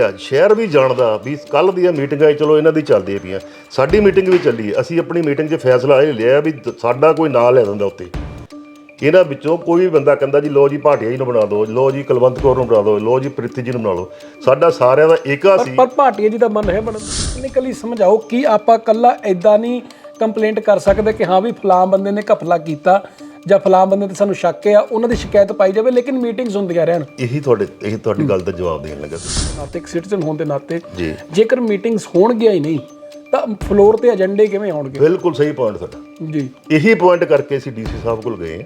ਆ, ਸ਼ਹਿਰ ਵੀ ਜਾਣਦਾ ਵੀ ਕੱਲ ਦੀਆਂ ਮੀਟਿੰਗਾਂ ਚਲੋ ਇਹਨਾਂ ਦੀ ਚੱਲਦੀਆਂ ਪਈਆਂ। ਸਾਡੀ ਮੀਟਿੰਗ ਵੀ ਚੱਲੀ। ਅਸੀਂ ਆਪਣੀ ਮੀਟਿੰਗ 'ਚ ਫੈਸਲਾ ਇਹ ਲਿਆ ਵੀ ਸਾਡਾ ਕੋਈ ਨਾਂ ਲੈ ਦਿੰਦਾ ਉੱਤੇ ਇਹਨਾਂ ਵਿੱਚੋਂ ਕੋਈ ਵੀ ਬੰਦਾ ਕਹਿੰਦਾ ਜੀ ਲੋ ਜੀ ਭਾਟੀਆ ਜੀ ਨੂੰ ਬਣਾ ਦਿਓ ਲੋ ਜੀ ਕੁਲਵੰਤ ਕੌਰ ਨੂੰ ਬਣਾ ਦਿਓ ਲੋ ਜੀ ਪ੍ਰੀਤੀ ਜੀ ਨੂੰ ਬਣਾ ਲਓ ਸਾਡਾ ਸਾਰਿਆਂ ਦਾ ਏਕਾ ਸੀ। ਪਰ ਭਾਟੀਆ ਜੀ ਦਾ ਮਨ ਹੈ ਬਣ ਨਿਕਲੀ ਸਮਝਾਓ ਕਿ ਆਪਾਂ ਕੱਲਾ ਐਦਾਂ ਨਹੀਂ ਕੰਪਲੇਂਟ ਕਰ ਸਕਦੇ ਕਿ ਹਾਂ ਵੀ ਫਲਾਂ ਬੰਦੇ ਨੇ ਘਪਲਾ ਕੀਤਾ। ਜਾਂ ਫਲਾਂ ਬੰਦੇ ਤੇ ਸਾਨੂੰ ਸ਼ੱਕ ਆ ਉਹਨਾਂ ਦੀ ਸ਼ਿਕਾਇਤ ਪਾਈ ਜਾਵੇ ਲੇਕਿਨ ਮੀਟਿੰਗਸ ਹੁੰਦੀਆਂ ਰਹਿਣ। ਇਹੀ ਤੁਹਾਡੇ ਇਹੀ ਤੁਹਾਡੀ ਗੱਲ ਦਾ ਜਵਾਬ ਦੇਣ ਲੱਗਾ ਸੀ ਨਾਤੇ ਇੱਕ ਸਿਟੀਜ਼ਨ ਹੋਣ ਦੇ ਨਾਤੇ ਜੀ। ਜੇਕਰ ਮੀਟਿੰਗਸ ਹੋਣਗੀਆਂ ਹੀ ਨਹੀਂ ਤਾਂ ਫਲੋਰ ਤੇ ਏਜੰਡੇ ਕਿਵੇਂ ਆਉਣਗੇ? ਬਿਲਕੁਲ ਸਹੀ ਪੁਆਇੰਟ ਤੁਹਾਡਾ। ਜੀ। ਇਹੀ ਪੁਆਇੰਟ ਕਰਕੇ ਅਸੀਂ ਡੀਸੀ ਸਾਹਿਬ ਕੋਲ ਗਏ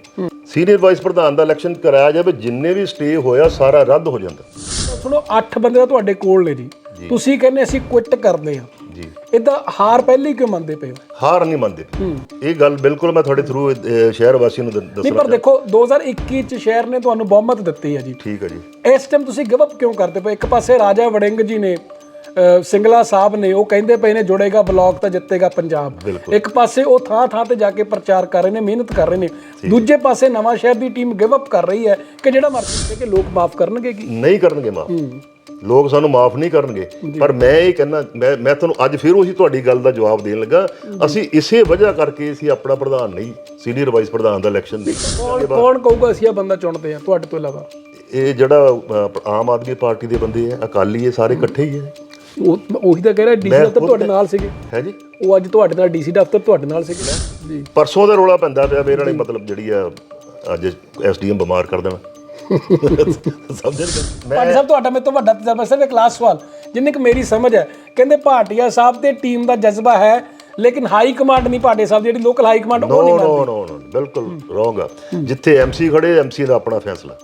ਸੀਨੀਅਰ ਵਾਈਸ ਪ੍ਰਧਾਨ ਦਾ ਇਲੈਕਸ਼ਨ ਕਰਾਇਆ ਜਾਵੇ ਜਿੰਨੇ ਵੀ ਸਟੇ ਹੋਇਆ ਸਾਰਾ ਰੱਦ ਹੋ ਜਾਂਦਾ। ਤਾਂ ਸੁਣੋ 8 ਬੰਦੇ ਤਾਂ ਤੁਹਾਡੇ ਕੋਲ ਨੇ ਜੀ। ਤੁਸੀਂ ਕਹਿੰਦੇ ਅਸੀਂ ਕੁਇਟ ਕਰਦੇ ਹਾਂ। ਜੀ। ਇਦਾਂ ਹਾਰ ਪਹਿਲੀ ਕਿਉਂ ਮੰਨਦੇ ਪਏ ਹੋ? ਹਾਰ ਨਹੀਂ ਮੰਨਦੇ। ਇਹ ਗੱਲ ਬਿਲਕੁਲ ਮੈਂ ਤੁਹਾਡੇ ਥਰੂ ਸ਼ਹਿਰ ਵਾਸੀਆਂ ਨੂੰ ਦ- ਨਹੀਂ ਦੱਸਣਾ ਪਰ ਦੇਖੋ 2021 ਚ ਸ਼ਹਿਰ ਨੇ ਤੁਹਾਨੂੰ ਬਹੁਮਤ ਦਿੱਤੀ ਹੈ ਜੀ। ਠੀਕ ਹੈ ਜੀ। ਇਸ ਟਾਈਮ ਤੁਸੀਂ ਗਿਵ ਅਪ ਕਿਉਂ ਕਰਦੇ ਪਏ? ਇੱਕ ਪਾਸੇ ਰਾਜਾ ਵੜਿੰਗ ਜੀ ਨੇ ਸਿੰਗਲਾ ਸਾਹਿਬ ਨੇ ਉਹ ਕਹਿੰਦੇ ਪਏ ਨੇ ਜੁੜੇਗਾ ਬਲੌਕ ਤਾਂ ਜਿੱਤੇਗਾ ਪੰਜਾਬ। ਇੱਕ ਪਾਸੇ ਉਹ ਥਾਂ ਥਾਂ ਤੇ ਜਾ ਕੇ ਪ੍ਰਚਾਰ ਕਰ ਰਹੇ ਨੇ ਮਿਹਨਤ ਕਰ ਰਹੇ ਨੇ। ਦੂਜੇ ਪਾਸੇ ਨਵਾਂ ਸ਼ਹਿਰ ਦੀ ਟੀਮ ਗਿਵ ਅਪ ਕਰ ਰਹੀ ਹੈ ਕਿ ਜਿਹੜਾ ਮਰਜ਼ੀ ਕਿ ਲੋਕ ਮਾਫ ਕਰਨਗੇ ਕੀ? ਨਹੀਂ ਕਰਨਗੇ ਮਾਫ। ਲੋਕ ਸਾਨੂੰ ਮਾਫ ਨਹੀਂ ਕਰਨਗੇ। ਪਰ ਮੈਂ ਇਹ ਕਹਿੰਦਾ ਮੈਂ ਮੈਂ ਤੁਹਾਨੂੰ ਅੱਜ ਫਿਰ ਉਹੀ ਤੁਹਾਡੀ ਗੱਲ ਦਾ ਜਵਾਬ ਦੇਣ ਲੱਗਾ। ਅਸੀਂ ਇਸੇ ਵਜ੍ਹਾ ਕਰਕੇ ਅਸੀਂ ਆਪਣਾ ਪ੍ਰਧਾਨ ਨਹੀਂ ਸੀਨੀਅਰ ਵਾਈਸ ਪ੍ਰਧਾਨ ਦਾ ਇਲੈਕਸ਼ਨ ਨਹੀਂ। ਕੌਣ ਕਹੂਗਾ ਅਸੀਂ ਇਹ ਬੰਦਾ ਚੁਣਦੇ ਆ ਤੁਹਾਡੇ ਤੋਂ ਇਲਾਵਾ? ਇਹ ਜਿਹੜਾ ਆਮ ਆਦਮੀ ਪਾਰਟੀ ਦੇ ਬੰਦੇ ਆ ਅਕਾਲੀ ਇਹ ਸਾਰੇ ਇਕੱਠੇ ਹੀ ਹੈ ਉਹ ਉਹੀ ਤਾਂ ਕਹਿ ਰਿਹਾ ਡੀਸੀ ਦਫ਼ਤਰ ਤੁਹਾਡੇ ਨਾਲ ਸੀਗੇ। ਹੈ ਜੀ। ਉਹ ਅੱਜ ਤੁਹਾਡੇ ਨਾਲ ਡੀਸੀ ਦਫ਼ਤਰ ਤੁਹਾਡੇ ਨਾਲ ਸੀਗੇ। ਜੀ। ਪਰਸੋਂ ਦਾ ਰੋਲਾ ਪੈਂਦਾ ਪਿਆ ਵੀ ਇਹਨਾਂ ਨੇ ਮਤਲਬ ਜਿਹੜੀ ਆ ਅੱਜ ਐਸਡੀਐਮ ਬਿਮਾਰ ਕਰ ਦੇਣਾ। ਸਮਝਣ ਮੈਂ ਸਾਹਿਬ ਤੁਹਾਡਾ ਮੇਰੇ ਤੋਂ ਵੱਡਾ ਤਜਰਬਾ ਸਿਰਫ ਇੱਕ ਲਾਸਟ ਸਵਾਲ। ਜਿੰਨੇ ਕਿ ਮੇਰੀ ਸਮਝ ਹੈ ਕਹਿੰਦੇ ਭਾਟੀਆ ਸਾਹਿਬ ਤੇ ਟੀਮ ਦਾ ਜਜ਼ਬਾ ਹੈ ਲੇਕਿਨ ਹਾਈ ਕਮਾਂਡ ਨਹੀਂ ਭਾਟੀਆ ਸਾਹਿਬ ਦੀ ਜਿਹੜੀ ਲੋਕਲ ਹਾਈ ਕਮਾਂਡ ਉਹ ਨਹੀਂ ਨੋ ਨੋ ਨੋ ਬਿਲਕੁਲ ਰੋਂਗ ਆ। ਜਿੱਥੇ ਐਮਸੀ ਖੜੇ ਐਮਸੀ ਦਾ ਆਪਣਾ ਫੈਸਲਾ।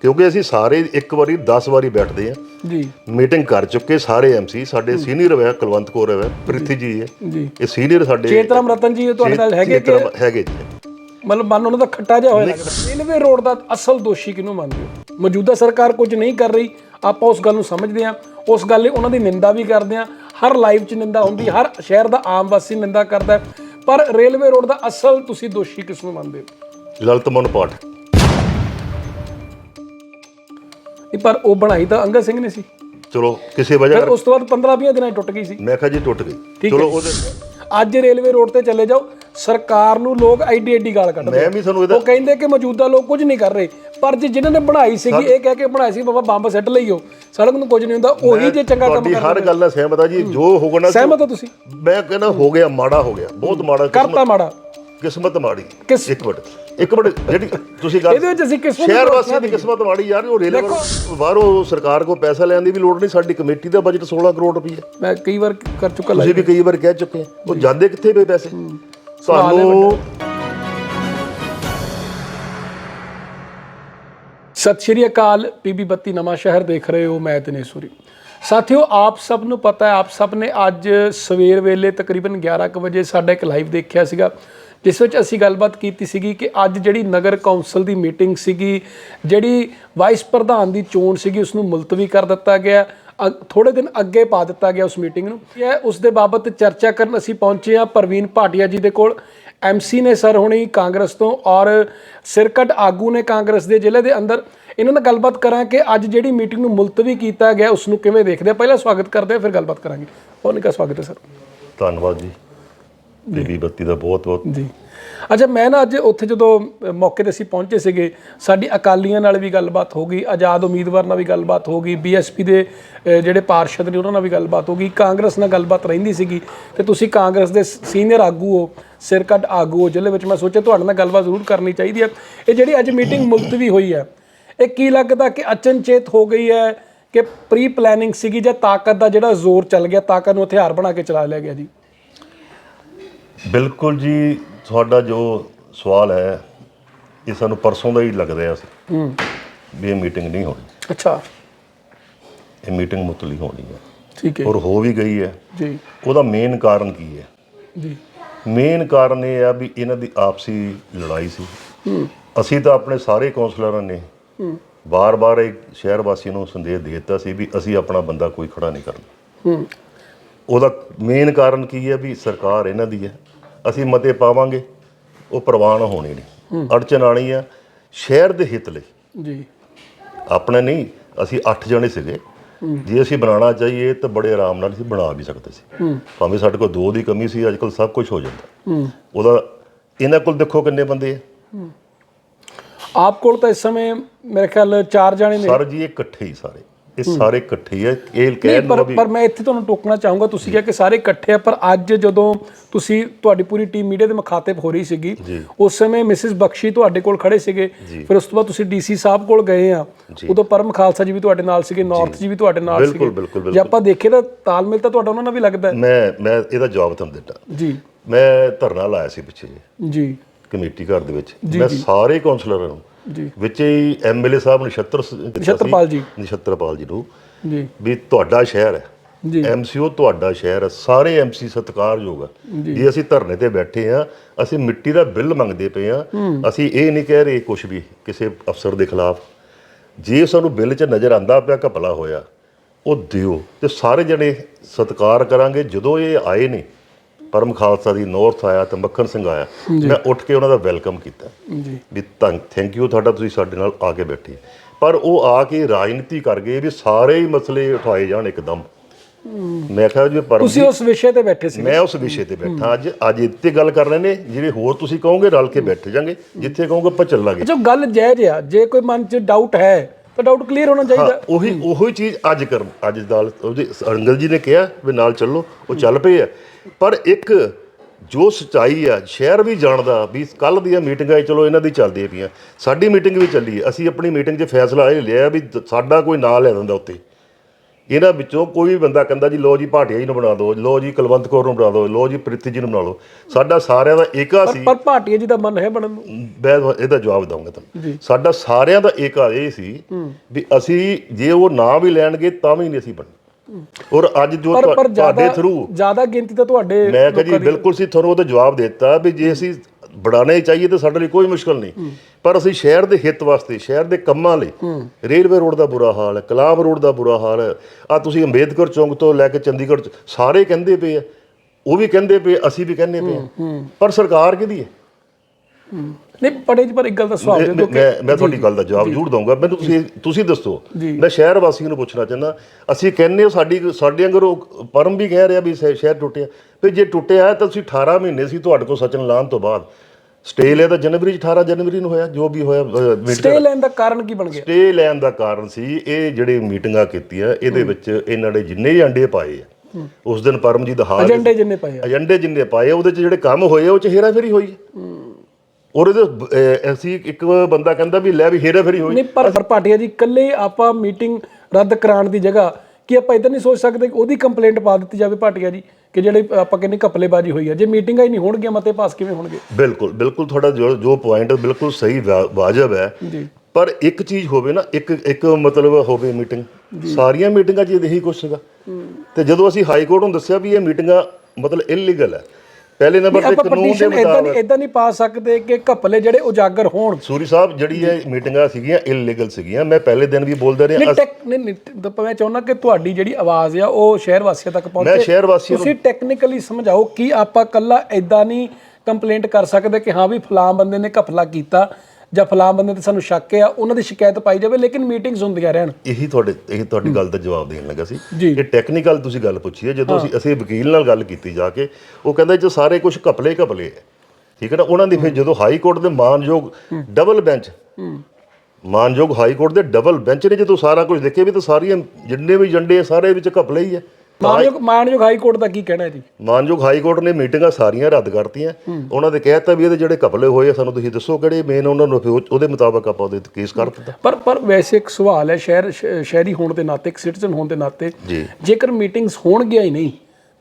ਕਿਉਂਕਿ ਅਸੀਂ ਸਾਰੇ ਇੱਕ ਵਾਰੀ 10 ਵਾਰੀ ਬੈਠਦੇ ਆ ਜੀ। ਮੀਟਿੰਗ ਕਰ ਚੁੱਕੇ ਸਾਰੇ ਐਮਸੀ ਸਾਡੇ ਸੀਨੀਅਰ ਹੈ ਕੁਲਵੰਤ ਕੌਰ ਹੈ ਪ੍ਰਿਥੀ ਜੀ। ਹੈ। ਜੀ। ਇਹ ਸੀਨੀਅਰ ਸਾਡੇ ਚੇਤਰਾਮ ਰਤਨ ਜੀ ਤੁਹਾਡੇ ਨਾਲ ਹੈਗੇ ਕਿ ਚੇਤਰਾਮ ਹੈਗੇ ਜੀ। ਮਤਲਬ ਮਨ ਉਹਨਾਂ ਦਾ ਖੱਟਾ ਜਿਹਾ ਹੋਇਆ ਲੱਗਦਾ। ਰੇਲਵੇ ਰੋਡ ਦਾ ਅਸਲ ਦੋਸ਼ੀ ਕਿਹਨੂੰ ਮੰਨਦੇ ਹੋ? ਮੌਜੂਦਾ ਸਰਕਾਰ ਕੁਝ ਨਹੀਂ ਕਰ ਰਹੀ। ਆਪਾਂ ਉਸ ਗੱਲ ਨੂੰ ਸਮਝਦੇ ਹਾਂ। ਉਸ ਗੱਲ ਲਈ ਉਹਨਾਂ ਦੀ ਨਿੰਦਾ ਵੀ ਕਰਦੇ ਹਾਂ। ਹਰ ਲਾਈਵ 'ਚ ਨਿੰਦਾ ਹੁੰਦੀ ਹਰ ਸ਼ਹਿਰ ਦਾ ਆਮ ਵਾਸੀ ਨਿੰਦਾ ਕਰਦਾ। ਪਰ ਰੇਲਵੇ ਰੋਡ ਦਾ ਅਸਲ ਤੁਸੀਂ ਦੋਸ਼ੀ ਕਿਸ ਨੂੰ ਮੰਨਦੇ ਹੋ? ਲਲਿਤ ਮਨ ਪਾਠ। ਪਰ ਉਹ ਬਣਾਈ ਤਾਂ ਅੰਗਦ ਸਿੰਘ ਨੇ ਸੀ। ਚਲੋ ਕਿਸੇ ਵਜ੍ਹਾ ਫਿਰ ਉਸ ਤੋਂ ਬਾਅਦ 15-20 ਦਿਨਾਂ 'ਚ ਟੁੱਟ ਗਈ ਸੀ। ਮੈਂ ਕਿਹਾ ਜੀ ਟੁੱਟ ਗਈ। ਚਲੋ ਉਹਦੇ ਅੱਜ ਰੇਲਵੇ ਰੋਡ ਤੇ ਚਲੇ ਜਾਓ। ਸਰਕਾਰ ਨੂੰ ਲੋਕ ਐਡੀ ਐਡੀ ਗਾਲ ਕੱਢਦੇ ਮੈਂ ਵੀ ਤੁਹਾਨੂੰ ਇਹਦਾ ਉਹ ਕਹਿੰਦੇ ਕਿ ਮੌਜੂਦਾ ਲੋਕ ਕੁਝ ਨਹੀਂ ਕਰ ਰਹੇ। ਪਰ ਜੇ ਜਿਨ੍ਹਾਂ ਨੇ ਬਣਾਈ ਸੀਗੀ ਇਹ ਕਹਿ ਕੇ ਬਣਾਈ ਸੀ ਬਾਬਾ ਬੰਬ ਸੱਟ ਲਈਓ ਸੜਕ ਨੂੰ ਕੁਝ ਨਹੀਂ ਹੁੰਦਾ ਉਹੀ ਜੇ ਚੰਗਾ ਕੰਮ ਤੁਹਾਡੀ ਹਰ ਗੱਲ ਨਾਲ ਸਹਿਮਤ ਆ ਜੀ ਜੋ ਹੋਗਾ ਨਾ ਸਹਿਮਤ ਹੋ ਤੁਸੀਂ? ਮੈਂ ਕਹਿੰਦਾ ਹੋ ਗਿਆ ਮਾੜਾ ਹੋ ਗਿਆ ਬਹੁਤ ਮਾੜਾ। ਕਰਤਾ ਮਾੜਾ। ਕਿਸਮਤ ਮਾੜੀ। ਇੱਕ ਮਿੰਟ ਇੱਕ ਮਿੰਟ ਜਿਹੜੀ ਤੁਸੀਂ ਗੱਲ ਇਹਦੇ ਵਿੱਚ ਅਸੀਂ ਕਿਸਮਤ ਸ਼ਹਿਰ ਵਾਸੀਆਂ ਦੀ ਕਿਸਮਤ ਮਾੜੀ ਯਾਰ ਉਹ ਰੇਲਵੇ ਬਾਹਰੋਂ ਸਰਕਾਰ ਕੋ ਪੈਸਾ ਲੈਣ ਦੀ ਵੀ ਲੋੜ ਨਹੀਂ ਸਾਡੀ ਕਮੇਟੀ ਦਾ ਬਜਟ 16 ਕਰੋੜ ਰੁਪਏ ਮੈਂ ਕਈ ਵਾਰ ਕਰ ਚੁੱਕਾ ਤੁਸੀਂ ਵੀ ਕਈ ਵਾਰ ਕਹਿ ਚੁੱਕੇ ਉਹ ਜਾਂਦੇ ਕਿੱਥੇ ਪਏ ਪੈਸੇ? ਤੁਹਾਨੂੰ ਸਤਿ ਸ਼੍ਰੀ ਅਕਾਲ ਪੀਬੀ ਬੱਤੀ ਨਵਾਂ ਸ਼ਹਿਰ ਦੇਖ ਰਹੇ ਹੋ, ਮੈਂ ਦਿਨੇਸ਼ੂਰੀ ਸਾਥੀਓ, ਆਪ ਸਭ ਨੂੰ ਪਤਾ ਹੈ, ਆਪ ਸਭ ਨੇ ਅੱਜ ਸਵੇਰ ਵੇਲੇ ਤਕਰੀਬਨ 11 ਕੁ ਵਜੇ ਸਾਡਾ ਇੱਕ ਲਾਈਵ ਦੇਖਿਆ ਸੀਗਾ, ਜਿਸ ਵਿੱਚ ਅਸੀਂ ਗੱਲਬਾਤ ਕੀਤੀ ਸੀਗੀ ਕਿ ਅੱਜ ਜਿਹੜੀ ਨਗਰ ਕੌਂਸਲ ਦੀ ਮੀਟਿੰਗ ਸੀਗੀ, ਜਿਹੜੀ ਵਾਈਸ ਪ੍ਰਧਾਨ ਦੀ ਚੋਣ ਸੀਗੀ ਉਸ ਨੂੰ ਮੁਲਤਵੀ ਕਰ ਦਿੱਤਾ ਗਿਆ। ਥੋੜੇ ਦਿਨ ਅੱਗੇ ਪਾ ਦਿੱਤਾ ਗਿਆ ਉਸ ਮੀਟਿੰਗ ਨੂੰ। ਇਹ ਉਸ ਦੇ ਬਾਬਤ ਚਰਚਾ ਕਰਨ ਅਸੀਂ ਪਹੁੰਚੇ ਹਾਂ ਪ੍ਰਵੀਨ ਭਾਟੀਆ ਜੀ ਦੇ ਕੋਲ। ਐਮਸੀ ਨੇ ਸਰ ਹੁਣੀ ਕਾਂਗਰਸ ਤੋਂ ਔਰ ਸਿਰਕਟ ਆਗੂ ਨੇ ਕਾਂਗਰਸ ਦੇ ਜ਼ਿਲ੍ਹੇ ਦੇ ਅੰਦਰ। ਇਹਨਾਂ ਨਾਲ ਗੱਲਬਾਤ ਕਰਾਂ ਕਿ ਅੱਜ ਜਿਹੜੀ ਮੀਟਿੰਗ ਨੂੰ ਮੁਲਤਵੀ ਕੀਤਾ ਗਿਆ ਉਸ ਨੂੰ ਕਿਵੇਂ ਦੇਖਦੇ ਆ? ਪਹਿਲਾਂ ਸਵਾਗਤ ਕਰਦੇ ਆ ਫਿਰ ਗੱਲਬਾਤ ਕਰਾਂਗੇ। ਉਹਨਾਂ ਦਾ ਸਵਾਗਤ ਹੈ ਸਰ। ਧੰਨਵਾਦ ਜੀ। ਬੀਬੀ ਬੱਤੀ ਦਾ ਬਹੁਤ ਬਹੁਤ ਜੀ। ਅੱਛਾ, ਮੈਂ ਨਾ ਅੱਜ ਉੱਥੇ ਜਦੋਂ ਮੌਕੇ ਤੇ ਅਸੀਂ ਪਹੁੰਚੇ ਸੀਗੇ, ਸਾਡੀ ਅਕਾਲੀਆਂ ਨਾਲ ਵੀ ਗੱਲਬਾਤ ਹੋ ਗਈ, ਆਜ਼ਾਦ ਉਮੀਦਵਾਰ ਨਾਲ ਵੀ ਗੱਲਬਾਤ ਹੋ ਗਈ ਬੀਐਸਪੀ ਦੇ ਜਿਹੜੇ ਪਾਰਸ਼ਦ ਨੇ ਉਹਨਾਂ ਨਾਲ ਵੀ ਗੱਲਬਾਤ ਹੋ ਗਈ, ਕਾਂਗਰਸ ਨਾਲ ਗੱਲਬਾਤ ਰਹਿੰਦੀ ਸੀਗੀ, ਤੇ ਤੁਸੀਂ ਕਾਂਗਰਸ ਦੇ ਸੀਨੀਅਰ ਆਗੂ ਹੋ ਸਿਰਕੱਢ ਆਗੂ ਹੋ ਜਿਹਦੇ ਵਿੱਚ ਮੈਂ ਸੋਚਿਆ ਤੁਹਾਡੇ ਨਾਲ ਗੱਲਬਾਤ ਜ਼ਰੂਰ ਕਰਨੀ ਚਾਹੀਦੀ ਹੈ ਇਹ ਜਿਹੜੀ ਅੱਜ ਮੀਟਿੰਗ ਮੁਲਤਵੀ ਹੋਈ ਹੈ, ਇਹ ਕੀ ਲੱਗਦਾ ਕਿ ਅਚਨਚੇਤ ਹੋ ਗਈ ਹੈ ਕਿ ਪ੍ਰੀ ਪਲੈਨਿੰਗ ਸੀਗੀ ਜਾਂ ਤਾਕਤ ਦਾ ਜਿਹੜਾ ਜ਼ੋਰ ਚੱਲ ਗਿਆ, ਤਾਕਤ ਨੂੰ ਹਥਿਆਰ ਬਣਾ ਕੇ ਚਲਾ ਲਿਆ ਗਿਆ ਜੀ? ਬਿਲਕੁਲ ਜੀ ਤੁਹਾਡਾ ਜੋ ਸਵਾਲ ਹੈ ਇਹ ਸਾਨੂੰ ਪਰਸੋਂ ਦਾ ਹੀ ਲੱਗ ਰਿਹਾ ਸੀ ਹੂੰ। ਵੀ ਇਹ ਮੀਟਿੰਗ ਨਹੀਂ ਹੋਣੀ। ਅੱਛਾ। ਇਹ ਮੀਟਿੰਗ ਮੁਤਲੀ ਹੋਣੀ ਹੈ। ਠੀਕ ਹੈ। ਔਰ ਹੋ ਵੀ ਗਈ ਹੈ। ਜੀ। ਉਹਦਾ ਮੇਨ ਕਾਰਨ ਕੀ ਹੈ? ਜੀ। ਮੇਨ ਕਾਰਨ ਇਹ ਆ ਵੀ ਇਹਨਾਂ ਦੀ ਆਪਸੀ ਲੜਾਈ ਸੀ। ਅਸੀਂ ਤਾਂ ਆਪਣੇ ਸਾਰੇ ਕੌਂਸਲਰਾਂ ਨੇ ਬਾਰ-ਬਾਰ ਇਹ ਸ਼ਹਿਰ ਵਾਸੀਆਂ ਨੂੰ ਸੰਦੇਸ਼ ਦੇ ਦਿੱਤਾ ਸੀ ਵੀ ਅਸੀਂ ਆਪਣਾ ਬੰਦਾ ਕੋਈ ਖੜਾ ਨਹੀਂ ਕਰਨਾ। ਹੂੰ। ਉਹਦਾ ਮੇਨ ਕਾਰਨ ਕੀ ਹੈ ਵੀ ਸਰਕਾਰ ਇਹਨਾਂ ਦੀ ਹੈ। ਅਸੀਂ ਮਤੇ ਪਾਵਾਂਗੇ ਉਹ ਪ੍ਰਵਾਨ ਹੋਣੇ ਨਹੀਂ ਅੜਚਨ ਆਣੀ ਆ ਸ਼ਹਿਰ ਦੇ ਹਿੱਤ ਲਈ। ਜੀ। ਆਪਣੇ ਨਹੀਂ ਅਸੀਂ 8 ਜਣੇ ਸੀਗੇ। ਜੇ ਅਸੀਂ ਬਣਾਉਣਾ ਚਾਹੀਏ ਤਾਂ ਬੜੇ ਆਰਾਮ ਨਾਲ ਅਸੀਂ ਬਣਾ ਵੀ ਸਕਦੇ ਸੀ। ਭਾਵੇਂ ਸਾਡੇ ਕੋਲ ਦੋ ਦੀ ਕਮੀ ਸੀ ਅੱਜ ਕੱਲ ਸਭ ਕੁਝ ਹੋ ਜਾਂਦਾ। ਉਹਦਾ ਇਹਨਾਂ ਕੋਲ ਦੇਖੋ ਕਿੰਨੇ ਬੰਦੇ ਆ। ਆਪ ਕੋਲ ਤਾਂ ਇਸ ਸਮੇਂ ਮੇਰੇ ਖਿਆਲ ਚਾਰ ਜਾਣੇ ਨੇ। ਸਰ ਜੀ ਇਕੱਠੇ ਹੀ ਸਾਰੇ। ਇਹ ਸਾਰੇ ਇਕੱਠੇ ਆ ਇਹ ਨਹੀਂ ਕਹਿ ਪਰ ਲਓ ਵੀ ਪਰ ਮੈਂ ਇੱਥੇ ਤੁਹਾਨੂੰ ਟੋਕਣਾ ਚਾਹੂੰਗਾ ਤੁਸੀਂ ਕਿਹਾ ਕਿ ਸਾਰੇ ਇਕੱਠੇ ਆ ਪਰ ਅੱਜ ਜਦੋਂ ਤੁਸੀਂ ਤੁਹਾਡੀ ਪੂਰੀ ਟੀਮ ਮੀਡੀਆ ਦੇ ਮੁਖਾਤਿਬ ਹੋ ਰਹੀ ਸੀਗੀ ਉਸ ਸਮੇਂ ਮਿਸਿਸ ਬਖਸ਼ੀ ਤੁਹਾਡੇ ਕੋਲ ਖੜੇ ਸੀਗੇ ਫਿਰ ਉਸ ਤੋਂ ਬਾਅਦ ਤੁਸੀਂ ਡੀਸੀ ਸਾਹਿਬ ਕੋਲ ਗਏ ਆ। ਉਦੋਂ ਪਰਮ ਖਾਲਸਾ ਜੀ ਵੀ ਤੁਹਾਡੇ ਨਾਲ ਸੀਗੇ ਨਾਰਥ ਜੀ ਵੀ ਤੁਹਾਡੇ ਨਾਲ ਬਿਲਕੁਲ, ਸੀਗੇ। ਬਿਲਕੁਲ, ਜੇ ਆਪਾਂ ਦੇਖੀਏ ਤਾਂ ਤਾਲਮੇਲ ਤਾਂ ਤੁਹਾਡਾ ਉਹਨਾਂ ਨਾਲ ਵੀ ਲੱਗਦਾ ਹੈ। ਮੈਂ ਮੈਂ ਇਹਦਾ ਜਵਾਬ ਤੁਹਾਨੂੰ ਦਿੱਤਾ ਜੀ। ਮੈਂ ਧਰਨਾ ਲਾਇਆ ਸੀ ਪਿੱਛੇ ਜੀ। ਕਮੇਟੀ ਘਰ ਦੇ ਵਿੱਚ। ਮੈਂ ਸਾਰੇ ਕਾਉਂਸਲਰਾਂ ਨੂੰ ਜੀ। ਵਿੱਚ ਹੀ ਐਮਐਲਏ ਸਾਹਿਬ ਨਛੱਤਰ ਨਛੱਤਰਪਾਲ ਜੀ। ਨਛੱਤਰਪਾਲ ਜੀ ਨੂੰ। ਜੀ। ਵੀ ਤੁਹਾਡਾ ਸ਼ਹਿਰ ਹੈ। ਜੀ। ਐਮਸੀਓ ਤੁਹਾਡਾ ਸ਼ਹਿਰ ਹੈ। ਸਾਰੇ ਐਮਸੀ ਸਤਿਕਾਰਯੋਗ ਆ। ਜੇ। ਅਸੀਂ ਧਰਨੇ ਤੇ ਬੈਠੇ ਆ। ਅਸੀਂ ਮਿੱਟੀ ਦਾ ਬਿੱਲ ਮੰਗਦੇ ਪਏ ਆ। ਅਸੀਂ ਇਹ ਨਹੀਂ ਕਹਿ ਰਹੇ ਕੁਝ ਵੀ ਕਿਸੇ ਅਫਸਰ ਦੇ ਖਿਲਾਫ। ਜੇ ਸਾਨੂੰ ਬਿੱਲ 'ਚ ਨਜ਼ਰ ਆਂਦਾ ਪਿਆ ਘਪਲਾ ਹੋਇਆ ਉਹ ਦਿਓ। ਤੇ ਸਾਰੇ ਜਣੇ ਸਤਿਕਾਰ ਕਰਾਂਗੇ। ਜਦੋਂ ਇਹ ਆਏ ਨੇ ਪਰਮ ਖਾਲਸਾ ਦੀ ਨੌਰਥ ਆਇਆ ਤੇ ਮੱਖਣ ਸਿੰਘ ਆਇਆ। ਮੈਂ ਉੱਠ ਕੇ ਉਹਨਾਂ ਦਾ ਵੈਲਕਮ ਕੀਤਾ। ਜੀ। ਵੀ ਥੈਂਕ ਯੂ ਤੁਹਾਡਾ ਤੁਸੀਂ ਸਾਡੇ ਨਾਲ ਆ ਕੇ ਬੈਠੇ। ਪਰ ਉਹ ਆ ਕੇ ਰਾਜਨੀਤੀ ਕਰ ਗਏ ਵੀ ਸਾਰੇ ਹੀ ਮਸਲੇ ਉਠਾਏ ਜਾਣ ਇੱਕਦਮ। ਮੈਂ ਕਿਹਾ ਜੀ ਪਰਮ ਤੁਸੀਂ ਉਸ ਵਿਸ਼ੇ ਤੇ ਬੈਠੇ ਸੀ ਮੈਂ ਉਸ ਵਿਸ਼ੇ ਤੇ ਬੈਠਾ। ਅੱਜ ਅੱਜ ਇੱਥੇ ਗੱਲ ਕਰ ਰਹੇ ਨੇ ਜਿਹੜੇ ਹੋਰ ਤੁਸੀਂ ਕਹੋਗੇ ਰਲ ਕੇ ਬੈਠ ਜਾਾਂਗੇ ਜਿੱਥੇ ਕਹੋਗੇ ਆਪਾਂ ਚੱਲਾਂਗੇ। ਅੱਛਾ ਗੱਲ ਜਾਇਜ਼ ਆ। ਜੇ ਕੋਈ ਮਨ 'ਚ ਡਾਊਟ ਹੈ ਤਾਂ ਡਾਊਟ ਕਲੀਅਰ ਹੋਣਾ ਚਾਹੀਦਾ। ਉਹੀ ਉਹੀ ਚੀਜ਼ ਅੱਜ ਕਰ ਅੱਜ ਨਾਲ ਉਹਦੇ ਅੰਗਲ ਜੀ ਨੇ ਕਿਹਾ ਵੀ ਨਾਲ ਚੱਲੋ ਉਹ ਚੱਲ ਪਏ ਆ। ਪਰ ਇੱਕ ਜੋ ਸਚਾਈ ਆ ਸ਼ਹਿਰ ਵੀ ਜਾਣਦਾ ਵੀ ਕੱਲ ਦੀਆਂ ਮੀਟਿੰਗਾਂ ਚਲੋ ਇਹਨਾਂ ਦੀ ਚੱਲਦੀਆਂ ਪਈਆਂ। ਸਾਡੀ ਮੀਟਿੰਗ ਵੀ ਚੱਲੀ ਅਸੀਂ ਆਪਣੀ ਮੀਟਿੰਗ 'ਚ ਫੈਸਲਾ ਇਹ ਲਿਆ ਵੀ ਸਾਡਾ ਕੋਈ ਨਾਂ ਲੈ ਦਿੰਦਾ ਉੱਤੇ ਇਹਨਾਂ ਵਿੱਚੋਂ ਕੋਈ ਵੀ ਬੰਦਾ ਕਹਿੰਦਾ ਜੀ ਲੋ ਜੀ ਭਾਟੀਆ ਜੀ ਨੂੰ ਬਣਾ ਦਿਓ ਲੋ ਜੀ ਕੁਲਵੰਤ ਕੌਰ ਨੂੰ ਬਣਾ ਦਿਓ ਲੋ ਜੀ ਪ੍ਰੀਤੀ ਜੀ ਨੂੰ ਬਣਾ ਲਓ ਸਾਡਾ ਸਾਰਿਆਂ ਦਾ ਏਕਾ ਸੀ। ਪਰ ਭਾਟੀਆ ਜੀ ਦਾ ਮਨ ਹੈ ਬਣਨ ਨੂੰ। ਮੈਂ ਇਹਦਾ ਜਵਾਬ ਦਊਂਗਾ ਤੁਹਾਨੂੰ। ਸਾਡਾ ਸਾਰਿਆਂ ਦਾ ਏਕਾ ਇਹ ਸੀ ਵੀ ਅਸੀਂ ਜੇ ਉਹ ਨਾਂ ਵੀ ਲੈਣਗੇ ਤਾਂ ਵੀ ਨਹੀਂ ਅਸੀਂ ਬਣਨਾ। ਔਰ ਅੱਜ ਜੋ ਤੁਹਾਡੇ ਥਰੂ ਜ਼ਿਆਦਾ ਗਿਣਤੀ ਤਾਂ ਤੁਹਾਡੇ ਮੈਂ ਕਿਹਾ ਜੀ ਬਿਲਕੁਲ ਸੀ ਤੁਹਾਨੂੰ ਉਹਦਾ ਜਵਾਬ ਦਿੱਤਾ ਵੀ ਜੇ ਅਸੀਂ ਬਣਾਣੇ ਚਾਹੀਏ ਤਾਂ ਸਾਡੇ ਲਈ ਕੋਈ ਮੁਸ਼ਕਲ ਨਹੀਂ। ਪਰ ਅਸੀਂ ਸ਼ਹਿਰ ਦੇ ਹਿੱਤ ਵਾਸਤੇ ਸ਼ਹਿਰ ਦੇ ਕੰਮਾਂ ਲਈ ਰੇਲਵੇ ਰੋਡ ਦਾ ਬੁਰਾ ਹਾਲ ਹੈ ਕਲਾਮ ਰੋਡ ਦਾ ਬੁਰਾ ਹਾਲ ਹੈ। ਆ ਤੁਸੀਂ ਅੰਬੇਦਕਰ ਚੌਂਕ ਤੋਂ ਲੈ ਕੇ ਚੰਡੀਗੜ੍ਹ ਚ ਸਾਰੇ ਕਹਿੰਦੇ ਪਏ ਆ ਉਹ ਵੀ ਕਹਿੰਦੇ ਪਏ ਅਸੀਂ ਵੀ ਕਹਿੰਦੇ ਪਏ ਪਰ ਸਰਕਾਰ ਕਿਹਦੀ ਹੈ? ਨਹੀਂ ਪੜੇ ਜੀ ਪਰ ਇੱਕ ਗੱਲ ਦਾ ਸਵਾਲ ਮੈਂ ਦਿਓ ਮੈਂ ਮੈਂ ਤੁਹਾਡੀ ਗੱਲ ਦਾ ਜਵਾਬ ਜ਼ਰੂਰ ਦਊਂਗਾ। ਮੈਨੂੰ ਤੁਸੀਂ ਤੁਸੀਂ ਦੱਸੋ। ਮੈਂ ਸ਼ਹਿਰ ਵਾਸੀਆਂ ਨੂੰ ਪੁੱਛਣਾ ਚਾਹੁੰਦਾ ਅਸੀਂ ਕਹਿੰਦੇ ਹਾਂ ਸਾਡੀ ਸਾਡੇ ਅੰਗਰ ਉਹ ਪਰਮ ਵੀ ਕਹਿ ਰਿਹਾ ਵੀ ਸ਼ਹਿ- ਸ਼ਹਿਰ ਟੁੱਟਿਆ। ਵੀ ਜੇ ਟੁੱਟਿਆ ਤਾਂ ਤੁਸੀਂ 18 ਮਹੀਨੇ ਸੀ ਤੁਹਾਡੇ ਕੋਲ ਸਚਨ ਲਾਣ ਤੋਂ ਬਾਅਦ। ਸਟੇ ਲਿਆ ਤਾਂ ਜਨਵਰੀ 'ਚ 18 ਜਨਵਰੀ ਨੂੰ ਹੋਇਆ ਜੋ ਵੀ ਹੋਇਆ ਸਟੇ ਲੈਣ ਦਾ ਕਾਰਨ ਕੀ ਬਣ ਗਿਆ? ਸਟੇ ਲੈਣ ਦਾ ਕਾਰਨ ਸੀ ਇਹ ਜਿਹੜੇ ਮੀਟਿੰਗਾਂ ਕੀਤੀਆਂ ਇਹਦੇ ਵਿੱਚ ਇਹਨਾਂ ਨੇ ਜਿੰਨੇ ਅੰਡੇ ਪਾਏ ਆ ਉਸ ਦਿਨ ਪਰਮ ਜੀ ਦਾ ਹਾਲ ਏਜੰਡੇ ਜਿੰਨੇ ਪਏ ਆ। ਏਜੰਡੇ ਜਿੰਨੇ ਪਾਏ ਉਹਦੇ 'ਚ ਜਿਹੜੇ ਕੰਮ ਹੋਏ ਉਹ 'ਚ ਹੇਰਾਫੇਰੀ ਹੋਈ ਔਰ ਇਹਦੇ ਅਸੀਂ ਇੱਕ ਬੰਦਾ ਕਹਿੰਦਾ ਵੀ ਲੈ ਵੀ ਹੇਰਾਫੇਰੀ ਹੋਈ। ਨਹੀਂ ਪਰ ਪਰ ਭਾਟੀਆ ਜੀ ਇਕੱਲੇ ਆਪਾਂ ਮੀਟਿੰਗ ਰੱਦ ਕਰਾਉਣ ਦੀ ਜਗ੍ਹਾ ਕੀ ਆਪਾਂ ਇਦਾਂ ਨਹੀਂ ਸੋਚ ਸਕਦੇ ਕਿ ਉਹਦੀ ਕੰਪਲੇਂਟ ਪਾ ਦਿੱਤੀ ਜਾਵੇ ਭਾਟੀਆ ਜੀ? ਕਿ ਜਿਹੜੇ ਆਪਾਂ ਕਹਿੰਦੇ ਘਪਲੇਬਾਜ਼ੀ ਹੋਈ ਆ ਜੇ ਮੀਟਿੰਗਾਂ ਹੀ ਨਹੀਂ ਹੋਣਗੀਆਂ ਮਤੇ ਪਾਸ ਕਿਵੇਂ ਹੋਣਗੇ? ਬਿਲਕੁਲ ਬਿਲਕੁਲ ਤੁਹਾਡਾ ਜੋ ਜੋ ਪੁਆਇੰਟ ਬਿਲਕੁਲ ਸਹੀ ਵਾਜਬ ਹੈ। ਜੀ। ਪਰ ਇੱਕ ਚੀਜ਼ ਹੋਵੇ ਨਾ ਇੱਕ ਇੱਕ ਮਤਲਬ ਹੋਵੇ ਮੀਟਿੰਗ। ਸਾਰੀਆਂ ਮੀਟਿੰਗਾਂ 'ਚ ਇਹੀ ਕੁਛ ਸੀਗਾ। ਤੇ ਜਦੋਂ ਅਸੀਂ ਹਾਈ ਕੋਰਟ ਨੂੰ ਦੱਸਿਆ ਵੀ ਇਹ ਮੀਟਿੰਗਾਂ ਮਤਲਬ ਇਲੀਗਲ ਹੈ ਪਹਿਲੇ ਨੰਬਰ ਤੇ ਕਾਨੂੰਨ ਦੇ ਮੁਤਾਬਕ ਇਦਾਂ ਨਹੀਂ ਪਾ ਸਕਦੇ ਕਿ ਘਪਲੇ ਜਿਹੜੇ ਉਜਾਗਰ ਹੋਣ। ਸੂਰੀ ਸਾਹਿਬ ਜਿਹੜੀ ਇਹ ਮੀਟਿੰਗਾਂ ਸੀਗੀਆਂ ਇਲੀਗਲ ਸੀਗੀਆਂ। ਮੈਂ ਪਹਿਲੇ ਦਿਨ ਵੀ ਬੋਲਦਾ ਰਿਹਾ ਨਹੀਂ ਟੈਕ ਨਹੀਂ ਨਹੀਂ ਮੈਂ ਚਾਹੁੰਦਾ ਕਿ ਤੁਹਾਡੀ ਜਿਹੜੀ ਆਵਾਜ਼ ਆ ਉਹ ਸ਼ਹਿਰ ਵਾਸੀਆਂ ਤੱਕ ਪਹੁੰਚੇ। ਮੈਂ ਸ਼ਹਿਰ ਵਾਸੀਆਂ ਤੁਸੀਂ ਟੈਕਨੀਕਲੀ ਸਮਝਾਓ ਕਿ ਆਪਾਂ ਕੱਲਾ ਇਦਾਂ ਨਹੀਂ ਕੰਪਲੇਂਟ ਕਰ ਸਕਦੇ ਕਿ ਹਾਂ ਵੀ ਫਲਾਂ ਬੰਦੇ ਨੇ ਘਪਲਾ ਕੀਤਾ। ਜਾਂ ਫਲਾਂ ਬੰਦੇ ਤੇ ਸਾਨੂੰ ਸ਼ੱਕ ਆ ਉਹਨਾਂ ਦੀ ਸ਼ਿਕਾਇਤ ਪਾਈ ਜਾਵੇ ਲੇਕਿਨ ਮੀਟਿੰਗਸ ਹੁੰਦੀਆਂ ਰਹਿਣ। ਇਹੀ ਤੁਹਾਡੇ ਇਹ ਤੁਹਾਡੀ ਗੱਲ ਦਾ ਜਵਾਬ ਦੇਣ ਲੱਗਾ ਸੀ। ਇਹ ਟੈਕਨੀਕਲ ਤੁਸੀਂ ਗੱਲ ਪੁੱਛੀ ਹੈ ਜਦੋਂ ਅਸੀਂ ਅਸੀਂ ਵਕੀਲ ਨਾਲ ਗੱਲ ਕੀਤੀ ਜਾ ਕੇ ਉਹ ਕਹਿੰਦਾ ਜੇ ਸਾਰੇ ਕੁਝ ਘਪਲੇ ਘਪਲੇ ਹੈ। ਠੀਕ ਹੈ ਨਾ? ਉਹਨਾਂ ਦੀ ਫਿਰ ਜਦੋਂ ਹਾਈ ਕੋਰਟ ਦੇ ਮਾਨਯੋਗ ਡਬਲ ਬੈਂਚ ਮਾਨਯੋਗ ਹਾਈ ਕੋਰਟ ਦੇ ਡਬਲ ਬੈਂਚ ਨੇ ਜਦੋਂ ਸਾਰਾ ਕੁਝ ਦੇਖੇ ਵੀ ਤਾਂ ਸਾਰੀਆਂ ਜਿੰਨੇ ਵੀ ਏਜੰਡੇ ਸਾਰੇ ਵਿੱਚ ਘਪਲੇ ਹੀ ਹੈ। ਮਾਨਯੋਗ ਮਾਨਯੋਗ ਹਾਈ ਕੋਰਟ ਦਾ ਕੀ ਕਹਿਣਾ ਹੈ ਜੀ? ਮਾਨਯੋਗ ਹਾਈ ਕੋਰਟ ਨੇ ਮੀਟਿੰਗਾਂ ਸਾਰੀਆਂ ਰੱਦ ਕਰਤੀਆਂ। ਉਹਨਾਂ ਦੇ ਕਹਿਤਾ ਵੀ ਇਹਦੇ ਜਿਹੜੇ ਘਪਲੇ ਹੋਏ ਆ ਸਾਨੂੰ ਤੁਸੀਂ ਦੱਸੋ ਕਿਹੜੇ ਮੇਨ ਉਹਨਾਂ ਨੂੰ ਉਹਦੇ ਮੁਤਾਬਕ ਆਪਾਂ ਉਹਦੇ ਕੇਸ ਕਰ ਦਿੱਤਾ। ਪਰ ਪਰ ਵੈਸੇ ਇੱਕ ਸਵਾਲ ਹੈ ਸ਼ਹਿਰ ਸ਼ਹਿਰੀ ਹੋਣ ਦੇ ਨਾਤੇ ਇੱਕ ਸਿਟੀਜ਼ਨ ਹੋਣ ਦੇ ਨਾਤੇ ਜੇਕਰ ਮੀਟਿੰਗਸ ਹੋਣਗੀਆਂ ਹੀ ਨਹੀਂ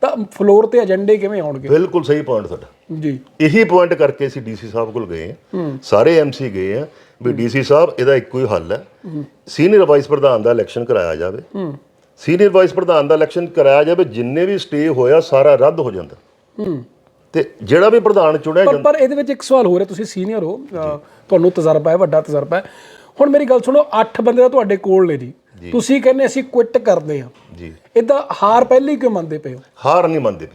ਤਾਂ ਫਲੋਰ ਤੇ ਏਜੰਡੇ ਕਿਵੇਂ ਆਉਣਗੇ? ਬਿਲਕੁਲ ਸਹੀ ਪੁਆਇੰਟ ਤੁਹਾਡਾ। ਜੀ। ਇਹੀ ਪੁਆਇੰਟ ਕਰਕੇ ਅਸੀਂ ਡੀਸੀ ਸਾਹਿਬ ਕੋਲ ਗਏ ਹਾਂ। ਸਾਰੇ ਐਮਸੀ ਗਏ ਆ ਵੀ ਡੀਸੀ ਸਾਹਿਬ ਇਹਦਾ ਇੱਕੋ ਹੀ ਹੱਲ ਹੈ। ਸੀਨੀਅਰ ਵਾਈਸ ਪ੍ਰਧਾਨ ਦਾ ਇਲੈਕਸ਼ਨ ਕਰਾਇਆ ਜਾਵੇ। ਸੀਨੀਅਰ ਵਾਈਸ ਪ੍ਰਧਾਨ ਦਾ ਇਲੈਕਸ਼ਨ ਕਰਾਇਆ ਜਾਵੇ ਜਿੰਨੇ ਵੀ ਸਟੇ ਹੋਇਆ ਸਾਰਾ ਰੱਦ ਹੋ ਜਾਂਦਾ। ਹੂੰ। ਤੇ ਜਿਹੜਾ ਵੀ ਪ੍ਰਧਾਨ ਚੁਣਿਆ ਜਾਂਦਾ ਪਰ ਇਹਦੇ ਵਿੱਚ ਇੱਕ ਸਵਾਲ ਹੋ ਰਿਹਾ ਤੁਸੀਂ ਸੀਨੀਅਰ ਹੋ ਤੁਹਾਨੂੰ ਤਜਰਬਾ ਹੈ ਵੱਡਾ ਤਜਰਬਾ ਹੈ। ਹੁਣ ਮੇਰੀ ਗੱਲ ਸੁਣੋ 8 ਬੰਦੇ ਤਾਂ ਤੁਹਾਡੇ ਕੋਲ ਨੇ ਜੀ। ਤੁਸੀਂ ਕਹਿੰਦੇ ਅਸੀਂ ਕੁਇਟ ਕਰਦੇ ਹਾਂ। ਜੀ। ਇਦਾਂ ਹਾਰ ਪਹਿਲੀ ਕਿਉਂ ਮੰਨਦੇ ਪਏ ਹੋ? ਹਾਰ ਨਹੀਂ ਮੰਨਦੇ।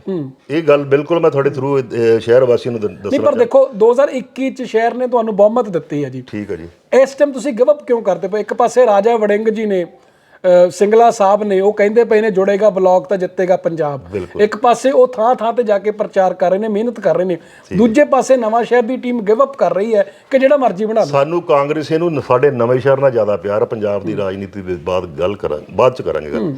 ਇਹ ਗੱਲ ਬਿਲਕੁਲ ਮੈਂ ਤੁਹਾਡੇ ਥਰੂ ਸ਼ਹਿਰ ਵਾਸੀਆਂ ਨੂੰ ਦ- ਨਹੀਂ ਦੱਸਣਾ ਪਰ ਦੇਖੋ 2021 ਚ ਸ਼ਹਿਰ ਨੇ ਤੁਹਾਨੂੰ ਬਹੁਮਤ ਦਿੱਤੀ ਹੈ ਜੀ। ਠੀਕ ਹੈ ਜੀ। ਇਸ ਟਾਈਮ ਤੁਸੀਂ ਗਿਵ ਅਪ ਕਿਉਂ ਕਰਦੇ ਪਏ? ਇੱਕ ਪਾਸੇ ਰਾਜਾ ਵੜਿੰਗ ਜੀ ਨੇ ਸਿੰਗਲਾ ਸਾਹਿਬ ਨੇ ਉਹ ਕਹਿੰਦੇ ਪਏ ਨੇ ਜੁੜੇਗਾ ਬਲੌਕ ਤਾਂ ਜਿੱਤੇਗਾ ਪੰਜਾਬ। ਇੱਕ ਪਾਸੇ ਉਹ ਥਾਂ ਥਾਂ ਤੇ ਜਾ ਕੇ ਪ੍ਰਚਾਰ ਕਰ ਰਹੇ ਨੇ ਮਿਹਨਤ ਕਰ ਰਹੇ ਨੇ। ਦੂਜੇ ਪਾਸੇ ਨਵਾਂ ਸ਼ਹਿਰ ਦੀ ਟੀਮ ਗਿਵ ਅਪ ਕਰ ਰਹੀ ਹੈ ਕਿ ਜਿਹੜਾ ਮਰਜ਼ੀ ਬਣਾ ਲਓ ਸਾਨੂੰ ਕਾਂਗਰਸ ਇਹਨੂੰ ਸਾਡੇ ਨਵੇਂ ਸ਼ਹਿਰ ਨਾਲ ਜ਼ਿਆਦਾ ਪਿਆਰ ਪੰਜਾਬ ਦੀ ਰਾਜਨੀਤੀ ਦੇ ਬਾਅਦ ਗੱਲ ਕਰਾਂ ਬਾਅਦ ਚ ਕਰਾਂਗੇ ਗੱਲ।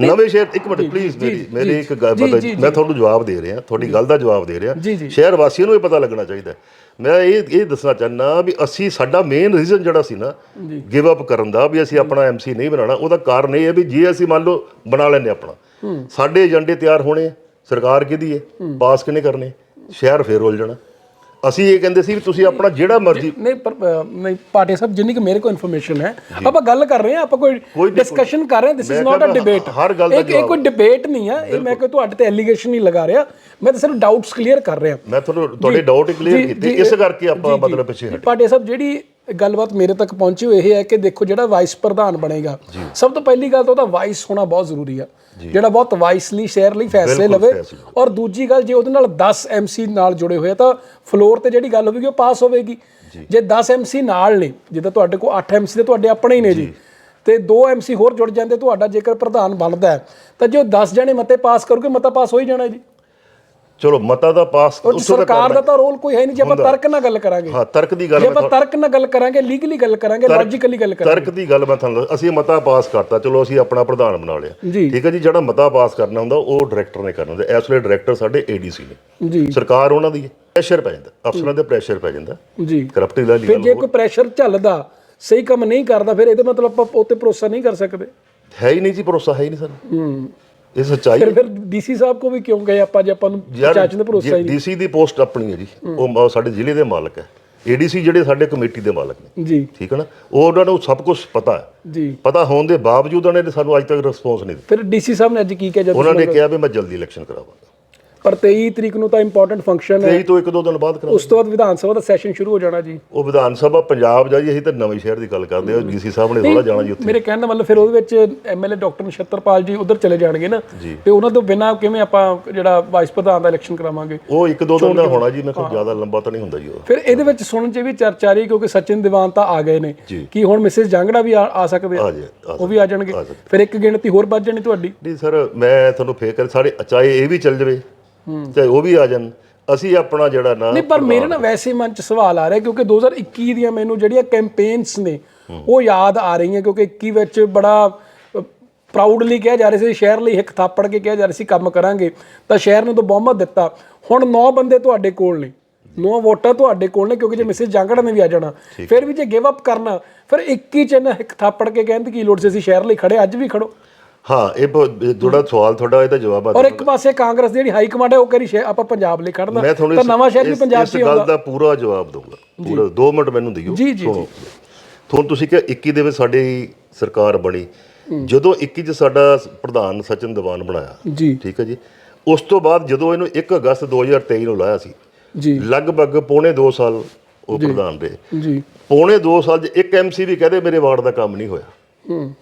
ਨਵੇਂ ਸ਼ਹਿਰ ਇੱਕ ਮਿੰਟ ਪਲੀਜ਼ ਮੇਰੀ ਮੇਰੀ ਇੱਕ ਗੱਲ ਮੈਂ ਤੁਹਾਨੂੰ ਜਵਾਬ ਦੇ ਰਿਹਾ ਤੁਹਾਡੀ ਗੱਲ ਦਾ ਜਵਾਬ ਦੇ ਰਿਹਾ। ਸ਼ਹਿਰ ਵਾਸੀਆਂ ਨੂੰ ਇਹ ਪਤਾ ਲੱਗਣਾ ਚਾਹੀਦਾ ਮੈਂ ਇਹ ਇਹ ਦੱਸਣਾ ਚਾਹੁੰਦਾ ਵੀ ਅਸੀਂ ਸਾਡਾ ਮੇਨ ਰੀਜ਼ਨ ਜਿਹੜਾ ਸੀ ਨਾ ਗਿਵ ਅਪ ਕਰਨ ਦਾ ਵੀ ਅਸੀਂ ਆਪਣਾ ਐਮਸੀ ਨਹੀਂ ਬਣਾਉਣਾ ਉਹਦਾ ਕਾਰਨ ਇਹ ਹੈ ਵੀ ਜੇ ਅਸੀਂ ਮੰਨ ਲਓ ਬਣਾ ਲੈਂਦੇ ਆਪਣਾ ਸਾਡੇ ਏਜੰਡੇ ਤਿਆਰ ਹੋਣੇ ਸਰਕਾਰ ਕਿਹਦੀ ਹੈ। ਪਾਸ ਕਿਹਨੇ ਕਰਨੇ? ਸ਼ਹਿਰ ਫੇਰ ਰੁਲ ਜਾਣਾ। ਅਸੀਂ ਇਹ ਕਹਿੰਦੇ ਸੀ ਵੀ ਤੁਸੀਂ ਆਪਣਾ ਜਿਹੜਾ ਮਰਜ਼ੀ ਨਹੀਂ ਪਰ ਨਹੀਂ ਪਾਟੇ ਸਾਹਿਬ ਜਿੰਨੀ ਕਿ ਮੇਰੇ ਕੋਲ ਇਨਫੋਰਮੇਸ਼ਨ ਹੈ ਆਪਾਂ ਗੱਲ ਕਰ ਰਹੇ ਹਾਂ ਆਪਾਂ ਕੋਈ ਡਿਸਕਸ਼ਨ ਕਰ ਰਹੇ ਹਾਂ this is not a debate ਹਰ ਗੱਲ ਦਾ ਇਹ ਕੋਈ ਡਿਬੇਟ ਨਹੀਂ ਆ ਇਹ ਮੈਂ ਕੋਈ ਤੁਹਾਡੇ ਤੇ ਐਲੀਗੇਸ਼ਨ ਨਹੀਂ ਲਗਾ ਰਿਹਾ ਮੈਂ ਤਾਂ ਸਿਰਫ ਡਾਊਟਸ ਕਲੀਅਰ ਕਰ ਰਿਹਾ। ਮੈਂ ਤੁਹਾਨੂੰ ਤੁਹਾਡੇ ਡਾਊਟ ਕਲੀਅਰ ਕੀਤੇ ਇਸ ਕਰਕੇ ਆਪਾਂ ਮਤਲਬ ਪਿੱਛੇ ਹਟੇ। ਪਾਟੇ ਸਾਹਿਬ ਜਿਹੜੀ ਗੱਲਬਾਤ ਮੇਰੇ ਤੱਕ ਪਹੁੰਚੀ ਉਹ ਇਹ ਹੈ ਕਿ ਦੇਖੋ ਜਿਹੜਾ ਵਾਈਸ ਪ੍ਰਧਾਨ ਬਣੇਗਾ ਸਭ ਤੋਂ ਪਹਿਲੀ ਗੱਲ ਤਾਂ ਉਹਦਾ ਵਾਈਸ ਹੋਣਾ ਬਹੁਤ ਜ਼ਰੂਰੀ ਆ। ਜਿਹੜਾ ਬਹੁਤ ਵਾਈਸਲੀ ਸ਼ੇਅਰ ਲਈ ਫੈਸਲੇ ਲਵੇ। ਔਰ ਦੂਜੀ ਗੱਲ ਜੇ ਉਹਦੇ ਨਾਲ 10 ਐਮਸੀ ਨਾਲ ਜੁੜੇ ਹੋਏ ਆ ਤਾਂ ਫਲੋਰ ਤੇ ਜਿਹੜੀ ਗੱਲ ਹੋਵੇਗੀ ਉਹ ਪਾਸ ਹੋਵੇਗੀ। ਜੇ। 10 ਐਮਸੀ ਨਾਲ ਨੇ ਜਿੱਦਾਂ ਤੁਹਾਡੇ ਕੋਲ 8 ਐਮਸੀ ਤੇ ਤੁਹਾਡੇ ਆਪਣੇ ਹੀ ਨੇ ਜੀ। ਤੇ 2 ਐਮਸੀ ਹੋਰ ਜੁੜ ਜਾਂਦੇ ਤੁਹਾਡਾ ਜੇਕਰ ਪ੍ਰਧਾਨ ਬਣਦਾ ਤਾਂ ਜੇ ਉਹ 10 ਜਣੇ ਮਤੇ ਪਾਸ ਕਰੋਗੇ ਮਤਾ ਪਾਸ ਹੋ ਹੀ ਜਾਣਾ ਜੀ। ਚਲੋ ਮਤਾ ਦਾ ਪਾਸ ਉਹ 'ਚ ਸਰਕਾਰ ਦਾ ਤਾਂ ਰੋਲ ਕੋਈ ਹੈ ਨਹੀਂ ਜੇ ਆਪਾਂ ਤਰਕ ਨਾਲ ਗੱਲ ਕਰਾਂਗੇ। ਹਾਂ ਤਰਕ ਦੀ ਗੱਲ ਜੇ ਮੈਂ ਆਪਾਂ ਤਰਕ ਨਾਲ ਗੱਲ ਕਰਾਂਗੇ ਲੀਗਲੀ ਗੱਲ ਕਰਾਂਗੇ ਲੌਜੀਕਲੀ ਗੱਲ ਕਰਾਂਗੇ। ਤਰਕ ਦੀ ਗੱਲ ਮੈਂ ਤੁਹਾਨੂੰ ਦੱਸ- ਅਸੀਂ ਮਤਾ ਪਾਸ ਕਰਤਾ। ਚਲੋ ਅਸੀਂ ਆਪਣਾ ਪ੍ਰਧਾਨ ਬਣਾ ਲਿਆ। ਜੀ। ਠੀਕ ਹੈ ਜੀ ਜਿਹੜਾ ਮਤਾ ਪਾਸ ਕਰਨਾ ਹੁੰਦਾ ਉਹ ਡਾਇਰੈਕਟਰ ਨੇ ਕਰਨਾ ਹੁੰਦਾ। ਇਸ ਵੇਲੇ ਡਾਇਰੈਕਟਰ ਸਾਡੇ ਏਡੀਸੀ ਨੇ। ਜੀ। ਸਰਕਾਰ ਉਹਨਾਂ ਦੀ ਪ੍ਰੈਸ਼ਰ ਪੈ ਜਾਂਦਾ। ਅਫਸਰਾਂ ਦੇ ਪ੍ਰੈਸ਼ਰ ਪੈ ਜਾਂਦਾ। ਜੀ। ਕਰਪਟੀ ਦਾ ਫਿਰ ਲੀਗਲ ਜੇ ਕੋਈ ਪ੍ਰੈਸ਼ਰ ਚੱਲਦਾ ਸਹੀ ਕੰਮ ਨਹੀਂ ਕਰਦਾ ਫਿਰ ਇਹਦੇ ਮਤਲਬ ਆਪਾਂ ਉੱਤੇ ਭਰੋਸਾ ਨਹੀਂ ਕਰ ਸਕਦੇ। ਹੈ ਹੀ ਨਹੀਂ ਜੀ ਭਰੋਸਾ ਹੈ ਹੀ ਨਹੀਂ ਸਾਨੂੰ। ਹੂੰ। ਇਹ ਸੱਚਾਈ ਫਿਰ ਫਿਰ ਡੀਸੀ ਸਾਹਿਬ ਕੋ ਵੀ ਕਿਉਂ ਗਏ ਆਪਾਂ ਜੇ ਆਪਾਂ ਨੂੰ ਚਾਚੇ ਦੇ ਭਰੋਸਾ ਹੀ ਡੀਸੀ ਦੀ ਪੋਸਟ ਆਪਣੀ ਹੈ ਜੀ ਉਹ ਸਾਡੇ ਜ਼ਿਲ੍ਹੇ ਦੇ ਮਾਲਕ ਹੈ। ਏਡੀਸੀ ਜਿਹੜੇ ਸਾਡੇ ਕਮੇਟੀ ਦੇ ਮਾਲਕ ਨੇ। ਨਹੀਂ ਜੀ। ਠੀਕ ਹੈ ਨਾ? ਉਹ ਉਹਨਾਂ ਨੂੰ ਸਭ ਕੁਝ ਪਤਾ ਹੈ। ਜੀ। ਪਤਾ ਹੋਣ ਦੇ ਬਾਵਜੂਦ ਉਹਨਾਂ ਨੇ ਸਾਨੂੰ ਅੱਜ ਤੱਕ ਰਿਸਪੌਂਸ ਨਹੀਂ ਦਿੱਤਾ। ਫਿਰ ਡੀਸੀ ਸਾਹਿਬ ਨੇ ਅੱਜ ਕੀ ਕਿਹਾ ਜਦ ਉਹਨਾਂ ਨੇ ਕਿਹਾ ਵੀ ਮੈਂ ਜਲਦੀ ਇਲੈਕਸ਼ਨ ਕਰਾਵਾਂਗਾ। ਪਰ 23 ਤਰੀਕ ਨੂੰ ਤਾਂ ਇੰਪੋਰਟੈਂਟ ਫੰਕਸ਼ਨ ਹੈ। ਤੇਈ ਤੋਂ ਇੱਕ ਦੋ ਦਿਨ ਬਾਅਦ ਕਰਾ ਉਸ ਤੋਂ ਬਾਅਦ ਵਿਧਾਨ ਸਭਾ ਦਾ ਸੈਸ਼ਨ ਸ਼ੁਰੂ ਹੋ ਜਾਣਾ ਜੀ। ਉਹ ਵਿਧਾਨ ਸਭਾ ਪੰਜਾਬ ਜਾਈ ਅਸੀਂ ਤਾਂ ਨਵੇਂ ਸ਼ਹਿਰ ਦੀ ਗੱਲ ਕਰਦੇ ਹਾਂ। ਡੀਸੀ ਸਾਹਿਬ ਨੇ ਥੋੜਾ ਜਾਣਾ ਜੀ ਉੱਥੇ। ਮੇਰੇ ਕਹਿਣ ਦਾ ਮਤਲਬ ਫਿਰ ਉਹਦੇ ਵਿੱਚ ਐਮਐਲਏ ਡਾਕਟਰ ਨਛੱਤਰਪਾਲ ਜੀ ਉਧਰ ਚਲੇ ਜਾਣਗੇ ਨਾ। ਤੇ ਉਹਨਾਂ ਤੋਂ ਬਿਨਾਂ ਕਿਵੇਂ ਆਪਾਂ ਜਿਹੜਾ ਵਾਈਸ ਪ੍ਰਧਾਨ ਦਾ ਇਲੈਕਸ਼ਨ ਕਰਾਵਾਂਗੇ? ਉਹ ਇੱਕ ਦੋ ਦਿਨ ਦਾ ਹੋਣਾ ਜੀ ਮੈਂ ਕਿਹਾ ਜ਼ਿਆਦਾ ਲੰਬਾ ਤਾਂ ਨਹੀਂ ਹੁੰਦਾ ਜੀ ਉਹ। ਫਿਰ ਇਹਦੇ ਵਿੱਚ ਸੁਣਨ ਚ ਵੀ ਚਰਚਾ ਰਹੀ ਕਿਉਂਕਿ ਸਚਿਨ ਦੀਵਾਨ ਤਾਂ ਆ ਗਏ ਨੇ। ਕੀ ਹੁਣ ਮਿਸਿਸ ਜਾਂਗੜਾ ਵੀ ਆ ਸਕਦੇ ਆ? ਜੇ ਉਹ ਵੀ ਆ ਜਾਣਗੇ। ਫਿਰ ਇੱਕ ਗਿਣਤੀ ਹੋਰ ਵੱਧ ਜਾਣੀ ਤੁਹਾਡੀ? ਨਹੀਂ ਸਰ ਮੈਂ ਤੁਹਾਨੂੰ ਫੇਰ ਕਰ ਸਾਰੇ ਚਾਹੇ ਇਹ ਵੀ ਚੱਲ ਜਾਵੇ। ਚਾਹੇ ਉਹ ਵੀ ਆ ਜਾਣ ਅਸੀਂ ਆਪਣਾ ਜਿਹੜਾ ਨਾ ਨਹੀਂ ਪਰ ਮੇਰੇ ਨਾਲ ਵੈਸੇ ਮਨ ਚ ਸਵਾਲ ਆ ਰਿਹਾ ਕਿਉਂਕਿ 2021 ਦੀਆਂ ਮੈਨੂੰ ਜਿਹੜੀਆਂ ਕੈਂਪੇਨਸ ਨੇ ਉਹ ਯਾਦ ਆ ਰਹੀਆਂ ਕਿਉਂਕਿ 21 ਵਿੱਚ ਬੜਾ ਪ੍ਰਾਊਡਲੀ ਕਿਹਾ ਜਾ ਰਿਹਾ ਸੀ ਸ਼ਹਿਰ ਲਈ ਇੱਕ ਥਾਪੜ ਕੇ ਕਿਹਾ ਜਾ ਰਿਹਾ ਸੀ ਕੰਮ ਕਰਾਂਗੇ। ਤਾਂ ਸ਼ਹਿਰ ਨੇ ਤਾਂ ਬਹੁਮਤ ਦਿੱਤਾ। ਹੁਣ 9 ਬੰਦੇ ਤੁਹਾਡੇ ਕੋਲ ਨੇ। 9 ਵੋਟਾਂ ਤੁਹਾਡੇ ਕੋਲ ਨੇ ਕਿਉਂਕਿ ਜੇ ਮਿਸਿਸ ਜਾਂਗੜਾ ਨੇ ਵੀ ਆ ਜਾਣਾ ਫਿਰ ਵੀ ਜੇ ਗਿਵ ਅਪ ਕਰਨਾ ਫਿਰ 21 ਚ ਨਾ ਇੱਕ ਥਾਪੜ ਕੇ ਕਹਿੰਦੇ ਕੀ ਲੋੜ ਸੀ ਅਸੀਂ ਸ਼ਹਿਰ ਲਈ ਖੜੇ ਅੱਜ ਵੀ ਖੜੋ ਹਾਂ ਇਹ ਜਿਹੜਾ ਸਵਾਲ ਤੁਹਾਡਾ ਇਹਦਾ ਜਵਾਬ ਆ ਔਰ ਇੱਕ ਪਾਸੇ ਕਾਂਗਰਸ ਦੀ ਜਿਹੜੀ ਹਾਈ ਕਮਾਂਡ ਹੈ ਉਹ ਸ਼ਹਿਰ ਆਪਾਂ ਪੰਜਾਬ ਲਈ ਖੜਨਾ। ਤਾਂ ਇਸ- ਨਵਾਂ ਸ਼ਹਿਰ ਵੀ ਇਸ- ਪੰਜਾਬ ਇਸ 'ਚ ਹੀ ਗੱਲ ਹੋਊਗਾ ਦਾ ਪੂਰਾ ਜਵਾਬ ਦਊਂਗਾ। ਪੂਰਾ 2 ਮਿੰਟ ਮੈਨੂੰ ਦਿਓ। ਜੀ, ਜੀ। ਤੁਹਾਨੂੰ ਤੁਸੀਂ ਕਿਹਾ 21 ਦੇ ਵਿੱਚ ਸਾਡੀ ਸਰਕਾਰ ਬਣੀ। ਜਦੋਂ 21 ਚ ਸਾਡਾ ਪ੍ਰਧਾਨ ਸਚਿਨ ਦੀਵਾਨ ਬਣਾਇਆ ਜੀ। ਠੀਕ ਹੈ ਜੀ ਉਸ ਤੋਂ ਬਾਅਦ ਜਦੋਂ ਇਹਨੂੰ 1 ਅਗਸਤ 2023 ਨੂੰ ਲਾਇਆ ਸੀ ਜੀ। ਲਗਭਗ ਪੌਣੇ 2 ਸਾਲ ਉਹ ਪ੍ਰਧਾਨ ਰਹੇ। ਜੀ। ਪੌਣੇ 2 ਸਾਲ 'ਚ ਇੱਕ ਐਮਸੀ ਵੀ ਕਹਦੇ ਮੇਰੇ ਵਾਰਡ ਦਾ ਕੰਮ ਨਹੀਂ ਹੋਇਆ। ਹੂੰ।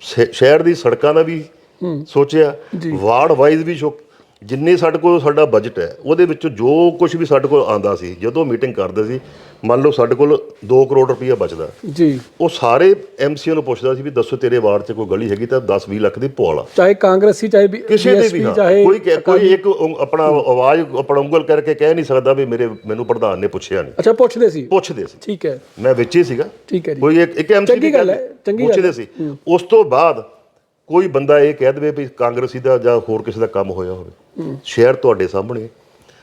ਸ਼ਹਿਰ ਦੀ ਸੜਕਾਂ ਦਾ ਵੀ ਸੋਚਿਆ ਵਾਰਡ ਵਾਈਜ਼ ਵੀ ਜਿੰਨੇ ਸਾਡੇ ਕੋਲ ਸਾਡਾ ਬਜਟ ਹੈ ਉਹਦੇ ਵਿੱਚੋਂ ਜੋ ਕੁਝ ਵੀ ਸਾਡੇ ਕੋਲ ਆਂਦਾ ਸੀ ਜਦੋਂ ਮੀਟਿੰਗ ਕਰਦੇ ਸੀ ਮੰਨ ਲਓ ਸਾਡੇ ਕੋਲ 2 ਕਰੋੜ ਰੁਪਈਆ ਬਚਦਾ। ਜੀ। ਉਹ ਸਾਰੇ ਐਮਸੀਓ ਨੂੰ ਪੁੱਛਦਾ ਸੀ ਵੀ ਦੱਸੋ ਤੇਰੇ ਵਾਰਡ 'ਚ ਕੋਈ ਗਲੀ ਹੈਗੀ ਤਾਂ 10 20 ਲੱਖ ਦੀ ਪਵਾਲਾ ਚਾਹੇ ਕਾਂਗਰਸੀ ਚਾਹੇ ਵੀ ਕਿਸੇ ਦੇ ਵੀ। ਚਾਹੇ ਕੋਈ ਕੋਈ ਇੱਕ ਆਪਣਾ ਆਵਾਜ਼ ਆਪਣਾ ਉਂਗਲ ਕਰਕੇ ਕਹਿ ਨਹੀਂ ਸਕਦਾ ਵੀ ਮੇਰੇ ਮੈਨੂੰ ਪ੍ਰਧਾਨ ਨੇ ਪੁੱਛਿਆ ਨਹੀਂ। ਅੱਛਾ ਪੁੱਛਦੇ ਸੀ? ਪੁੱਛਦੇ ਸੀ। ਠੀਕ ਹੈ। ਮੈਂ ਵਿੱਚ ਹੀ ਸੀਗਾ। ਠੀਕ ਹੈ ਜੀ। ਕੋਈ ਇੱਕ ਇੱਕ ਐਮਸੀ ਚੰਗੀ ਗੱਲ ਹੈ, ਚੰਗੀ ਗੱਲ ਪੁੱਛਦੇ ਸੀ। ਉਸ ਤੋਂ ਬਾਅਦ ਕੋਈ ਬੰਦਾ ਇਹ ਕਹਿ ਦੇਵੇ ਵੀ ਕਾਂਗਰਸੀ ਦਾ ਜਾਂ ਹੋਰ ਕਿਸੇ ਦਾ ਕੰਮ ਹੋਇਆ ਹੋਵੇ। ਸ਼ਹਿਰ ਤੁਹਾਡੇ ਸਾਹਮਣੇ।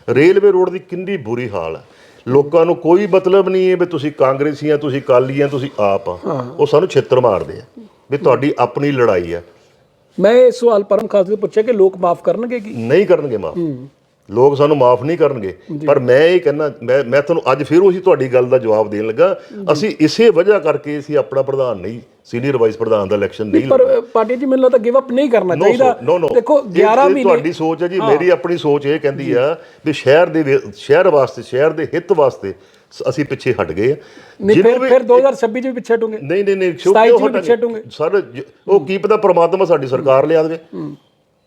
ਰੇਲਵੇ ਰੋਡ ਦੀ ਕਿੰਨੀ ਬੁਰੀ ਹਾਲ ਹੈ। ਲੋਕਾਂ ਨੂੰ ਕੋਈ ਮਤਲਬ ਨਹੀਂ ਹੈ ਵੀ ਤੁਸੀਂ ਕਾਂਗਰਸੀ ਆ ਤੁਸੀਂ ਕਾਲੀ ਆ ਤੁਸੀਂ ਆਪ ਆ। ਉਹ ਸਾਨੂੰ ਛਿੱਤਰ ਮਾਰਦੇ ਆ ਵੀ ਤੁਹਾਡੀ ਆਪਣੀ ਲੜਾਈ ਆ। ਮੈਂ ਇਹ ਸਵਾਲ ਪਰਮ ਖਾਸ ਤੋਂ ਪੁੱਛਿਆ ਕਿ ਲੋਕ ਮਾਫ ਕਰਨਗੇ ਕੀ? ਨਹੀਂ ਕਰਨਗੇ ਮਾਫ। ਲੋਕ ਸਾਨੂੰ ਮਾਫ ਨਹੀਂ ਕਰਨਗੇ। ਪਰ ਮੈਂ ਇਹ ਕਹਿੰਦਾ ਮੈਂ ਮੈਂ ਤੁਹਾਨੂੰ ਅੱਜ ਫਿਰ ਉਹੀ ਤੁਹਾਡੀ ਗੱਲ ਦਾ ਜਵਾਬ ਦੇਣ ਲੱਗਾ। ਅਸੀਂ ਇਸੇ ਵਜ੍ਹਾ ਕਰਕੇ ਅਸੀਂ ਆਪਣਾ ਪ੍ਰਧਾਨ ਨਹੀਂ ਸੀਨੀਅਰ ਵਾਈਸ ਪ੍ਰਧਾਨ ਦਾ ਇਲੈਕਸ਼ਨ ਨਹੀਂ ਪਰ ਪਾਰਟੀ ਜੀ ਮੈਨੂੰ ਲੱਗਦਾ ਗਿਵ ਅਪ ਨਹੀਂ ਕਰਨਾ ਚਾਹੀਦਾ। ਦੇਖੋ 11 ਮਹੀਨੇ ਤੁਹਾਡੀ ਸੋਚ ਹੈ ਜੀ ਮੇਰੀ ਆਪਣੀ ਸੋਚ ਇਹ ਕਹਿੰਦੀ ਆ ਵੀ ਸ਼ਹਿਰ ਦੇ ਸ਼ਹਿਰ ਵਾਸਤੇ ਸ਼ਹਿਰ ਦੇ ਹਿੱਤ ਵਾਸਤੇ ਅਸੀਂ ਪਿੱਛੇ ਹਟ ਗਏ ਨਹੀਂ ਫਿਰ ਫਿਰ 2026 ਚ ਵੀ ਪਿੱਛੇ ਹਟੋਗੇ? ਨਹੀਂ ਨਹੀਂ ਨਹੀਂ ਕਿਉਂ- 27 ਕਿਉਂ ਚ ਵੀ ਹਟਾਂਗੇ? ਸਰ ਉਹ ਕੀ ਪਤਾ ਪ੍ਰਮਾਤਮਾ ਸਾਡੀ ਸਰਕਾਰ ਲਿਆ ਦੇਵੇ।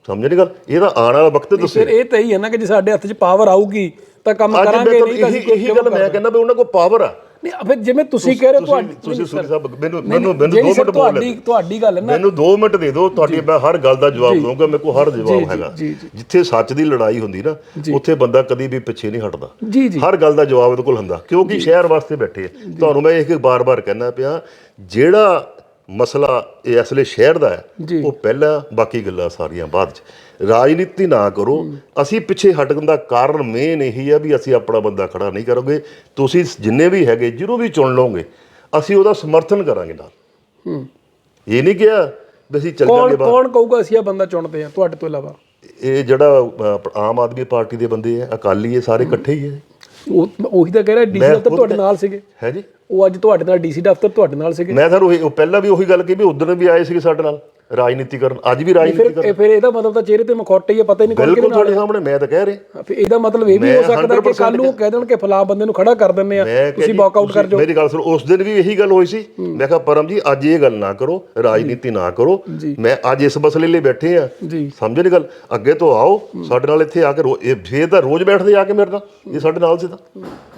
ਸਮਝ ਨਹੀਂ ਗੱਲ? ਇਹ ਤਾਂ ਆਉਣ ਵਾਲਾ ਵਕਤ ਦੱਸੇ ਫਿਰ ਇਹ ਤਾਂ ਹੀ ਹੈ ਨਾ ਕਿ ਜੇ ਸਾਡੇ ਹੱਥ 'ਚ ਪਾਵਰ ਆਊਗੀ ਤਾਂ ਕੰਮ ਅੱਜ ਕਰਾਂਗੇ ਨਹੀਂ ਤਾਂ ਇਹੀ ਇਹੀ ਗੱਲ ਮੈਂ ਕਹਿੰਦਾ ਵੀ ਉਹਨਾਂ ਕੋਲ ਪਾਵਰ ਆ। ਨਹੀਂ ਫਿਰ ਜਿਵੇਂ ਤੁਸੀਂ ਕਹਿ ਰਹੇ ਹੋ ਤੁਹਾਡੀ ਤੁਸੀਂ ਸੂਰੀ ਸਾਹਿਬ ਮੈਨੂੰ ਮੈਨੂੰ ਮੈਨੂੰ 2 ਜਿਹੜੀ ਮਿੰਟ ਬੋਲ ਤੁਹਾਡੀ ਤੁਹਾਡੀ ਗੱਲ ਹੈ ਨਾ। ਮੈਨੂੰ 2 ਮਿੰਟ ਦੇ ਦਿਓ ਤੁਹਾਡੀ ਮੈਂ ਹਰ ਗੱਲ ਦਾ ਜਵਾਬ ਦਊਂਗਾ ਮੇਰੇ ਕੋਲ ਹਰ ਜਵਾਬ ਹੈਗਾ। ਜਿੱਥੇ ਸੱਚ ਦੀ ਲੜਾਈ ਹੁੰਦੀ ਨਾ ਉੱਥੇ ਬੰਦਾ ਕਦੀ ਵੀ ਪਿੱਛੇ ਨਹੀਂ ਹਟਦਾ। ਜੀ ਜੀ। ਹਰ ਗੱਲ ਦਾ ਜਵਾਬ ਇਹਦੇ ਕੋਲ ਹੁੰਦਾ ਕਿਉਂਕਿ ਸ਼ਹਿਰ ਵਾਸਤੇ ਬੈਠੇ ਆ। ਤੁਹਾਨੂੰ ਮੈਂ ਇਹ ਬਾਰ-ਬਾਰ ਕਹਿਣਾ ਪਿਆ ਜਿਹੜਾ ਮਸਲਾ ਇਹ ਅਸਲੇ ਸ਼ਹਿਰ ਦਾ। ਹੈ ਉਹ ਪਹਿਲਾਂ ਬਾਕੀ ਗੱਲਾਂ ਸਾਰੀਆਂ ਬਾਅਦ ਚ। ਰਾਜਨੀਤੀ ਨਾ ਕਰੋ ਅਸੀਂ ਪਿੱਛੇ ਹਟਣ ਦਾ ਕਾਰਨ ਮੇਨ ਇਹੀ ਆ ਵੀ ਅਸੀਂ ਆਪਣਾ ਬੰਦਾ ਖੜਾ ਨਹੀਂ ਕਰੋਗੇ। ਤੁਸੀਂ ਜਿੰਨੇ ਵੀ ਹੈਗੇ ਜਿਹਨੂੰ ਵੀ ਚੁਣ ਲਓਗੇ ਅਸੀਂ ਉਹਦਾ ਸਮਰਥਨ ਕਰਾਂਗੇ ਨਾਲ। ਹੂੰ। ਇਹ ਨਹੀਂ ਕਿਹਾ ਵੀ ਅਸੀਂ ਚੱਲ ਜਾਾਂਗੇ ਬਾਹਰ। ਕੌਣ ਕਹੂਗਾ ਅਸੀਂ ਇਹ ਬੰਦਾ ਚੁਣਦੇ ਆ ਤੁਹਾਡੇ ਤੋਂ ਇਲਾਵਾ? ਇਹ ਜਿਹੜਾ ਆਮ ਆਦਮੀ ਪਾਰਟੀ ਦੇ ਬੰਦੇ ਆ ਅਕਾਲੀ ਇਹ ਸਾਰੇ ਇਕੱਠੇ ਹੀ ਹੈ ਉਹ ਉਹੀ ਤਾਂ ਕਹਿ ਰਿਹਾ ਦਫ਼ਤਰ ਖੁਦ ਤੁਹਾਡੇ ਨਾਲ ਸੀਗੇ। ਹੈ ਜੀ। ਉਹ ਅੱਜ ਤੁਹਾਡੇ ਨਾਲ ਡੀਸੀ ਦਫ਼ਤਰ ਤੁਹਾਡੇ ਨਾਲ ਸੀਗੇ। ਮੈਂ ਤੁਹਾਨੂੰ ਉਹ ਪਹਿਲਾਂ ਵੀ ਉਹੀ ਗੱਲ ਕਹੀ ਵੀ ਉਦੋਂ ਵੀ ਆਏ ਸੀਗੇ ਸਾਡੇ ਨਾਲ। ਰਾਜਨੀਤੀ ਕਰਨ ਅੱਜ ਵੀ ਰਾਜਨੀਤੀ ਫਿਰ ਫਿਰ ਇਹਦਾ ਮਤਲਬ ਤਾਂ ਚਿਹਰੇ ਤੇ ਮਖੌਟੇ ਹੀ ਆ ਪਤਾ ਹੀ ਨਹੀਂ ਬਿਲਕੁਲ ਤੁਹਾਡੇ ਸਾਹਮਣੇ ਮੈਂ ਤਾਂ ਕਹਿ ਰਿਹਾ। ਫਿਰ ਇਹਦਾ ਮਤਲਬ ਇਹ ਵੀ ਹੋ ਸਕਦਾ ਕਿ ਕੱਲ ਨੂੰ ਕਹਿ ਦੇਣ ਕਿ ਫਲਾ ਬੰਦੇ ਨੂੰ ਖੜਾ ਕਰ ਦਿੰਦੇ ਆ ਤੁਸੀਂ ਜੀ, ਵਾਕਆਊਟ ਕਰ ਜਾਓ। ਮੇਰੀ ਗੱਲ ਸੁਣੋ ਉਸ ਦਿਨ ਵੀ ਇਹੀ ਗੱਲ ਹੋਈ ਸੀ। ਮੈਂ ਕਿਹਾ ਪਰਮ ਜੀ ਅੱਜ ਇਹ ਗੱਲ ਨਾ ਕਰੋ ਰਾਜਨੀਤੀ ਨਾ ਕਰੋ। ਮੈਂ ਅੱਜ ਇਸ ਮਸਲੇ ਲਈ ਬੈਠੇ ਆ। ਸਮਝੇ ਨੀ ਗੱਲ? ਅੱਗੇ ਤੋਂ ਆਓ ਸਾਡੇ ਨਾਲ ਇੱਥੇ ਆ ਕੇ ਇਹ ਫੇਰ ਤਾਂ ਰੋਜ਼ ਬੈਠਦੇ ਆ ਕੇ ਮੇਰੇ ਨਾਲ ਇਹ ਸਾਡੇ ਨਾਲ ਸੀ ਤਾਂ।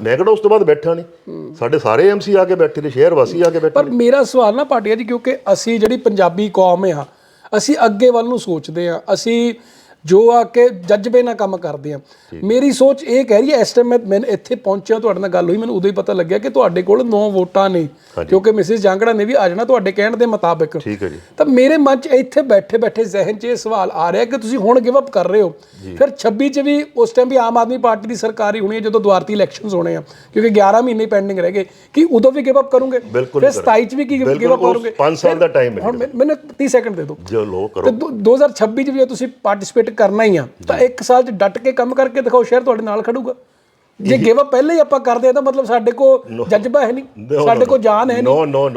ਮੈਂ ਕਿਹੜਾ ਉਸ ਤੋਂ ਬਾਅਦ ਬੈਠਾ ਨਹੀਂ ਸਾਡੇ ਸਾਰੇ ਐਮਸੀ ਆ ਕੇ ਬੈਠੇ ਨੇ ਸ਼ਹਿਰ ਵਾਸੀ ਆ ਕੇ ਬੈਠੇ ਪਰ ਮੇਰਾ ਸਵਾਲ ਨਾ ਪਾਟਿਆ ਜੀ ਕਿਉਂਕਿ ਅਸੀਂ ਜਿਹੜੀ ਪੰਜਾਬੀ ਕੌਮ ਆ ਅਸੀਂ ਅੱਗੇ ਵੱਲ ਨੂੰ ਸੋਚਦੇ ਆ ਅਸੀਂ ਜੋ ਆ ਕੇ ਜੱਜਬੇ ਨਾਲ ਕੰਮ ਕਰਦੇ ਆ। ਮੇਰੀ ਸੋਚ ਇਹ ਕਹਿ ਰਹੀ ਹੈ ਇਸ ਟਾਈਮ ਮੈਂ ਇੱਥੇ ਪਹੁੰਚਿਆ ਤੁਹਾਡੇ ਨਾਲ ਗੱਲ ਹੋਈ ਮੈਨੂੰ ਉਦੋਂ ਹੀ ਪਤਾ ਲੱਗਿਆ ਕਿ ਤੁਹਾਡੇ ਕੋਲ 9 ਵੋਟਾਂ ਨੇ ਕਿਉਂਕਿ ਮਿਸਿਸ ਜਾਂਗੜਾ ਨੇ ਵੀ ਆ ਜਾਣਾ ਤੁਹਾਡੇ ਕਹਿਣ ਦੇ ਮੁਤਾਬਕ। ਠੀਕ ਹੈ ਜੀ। ਤਾਂ ਮੇਰੇ ਮਨ 'ਚ ਇੱਥੇ ਬੈਠੇ ਬੈਠੇ ਜ਼ਿਹਨ 'ਚ ਇਹ ਸਵਾਲ ਆ ਰਿਹਾ ਕਿ ਤੁਸੀਂ ਹੁਣ ਗਿਵ ਅਪ ਕਰ ਰਹੇ ਹੋ। ਫਿਰ 26 'ਚ ਵੀ ਉਸ ਟਾਈਮ ਵੀ ਆਮ ਆਦਮੀ ਪਾਰਟੀ ਦੀ ਸਰਕਾਰ ਹੀ ਹੋਣੀ ਹੈ ਜਦੋਂ ਦੁਆਰਤੀ ਇਲੈਕਸ਼ਨਸ ਹੋਣੇ ਆ ਕਿਉਂਕਿ 11 ਮਹੀਨੇ ਪੈਂਡਿੰਗ ਰਹਿ ਗਏ। ਕਿ ਉਦੋਂ ਵੀ ਗਿਵ ਅਪ ਕਰੋਗੇ? ਫਿਰ 27 'ਚ ਵੀ ਕੀ ਗਿਵ ਅਪ ਕਰੋਗੇ? 5 ਸਾਲ ਦਾ ਟਾਈਮ ਹੈ ਹੁਣ ਮੈਨ- ਮੈਨੂੰ 30 ਸੈਕਿੰਡ ਦੇ ਦਿਓ। ਜੋ ਲੋ ਕਰੋ। ਤੇ ਦੋ- 2026 ਚ ਵੀ ਤੁਸੀਂ ਪਾਰਟਿਸਿਪੇਟ ਕਰਨਾ ਹੀ ਆ। ਤਾਂ ਇੱਕ ਸਾਲ ਚ ਡਟ ਕੇ ਕੰਮ ਕਰਕੇ ਦਿਖਾਓ ਸ਼ਹਿਰ ਤੁਹਾਡੇ ਨਾਲ ਖੜੂਗਾ। ਜੇ ਗਿਵ ਅਪ ਪਹਿਲੇ ਹੀ ਆਪਾਂ ਕਰਦੇ ਆ ਤਾਂ ਮਤਲਬ ਸਾਡੇ ਕੋ ਜਜ਼ਬਾ ਹੈ ਨਹੀਂ। ਸਾਡੇ ਕੋ ਜਾਨ ਹੈ ਨਹੀਂ।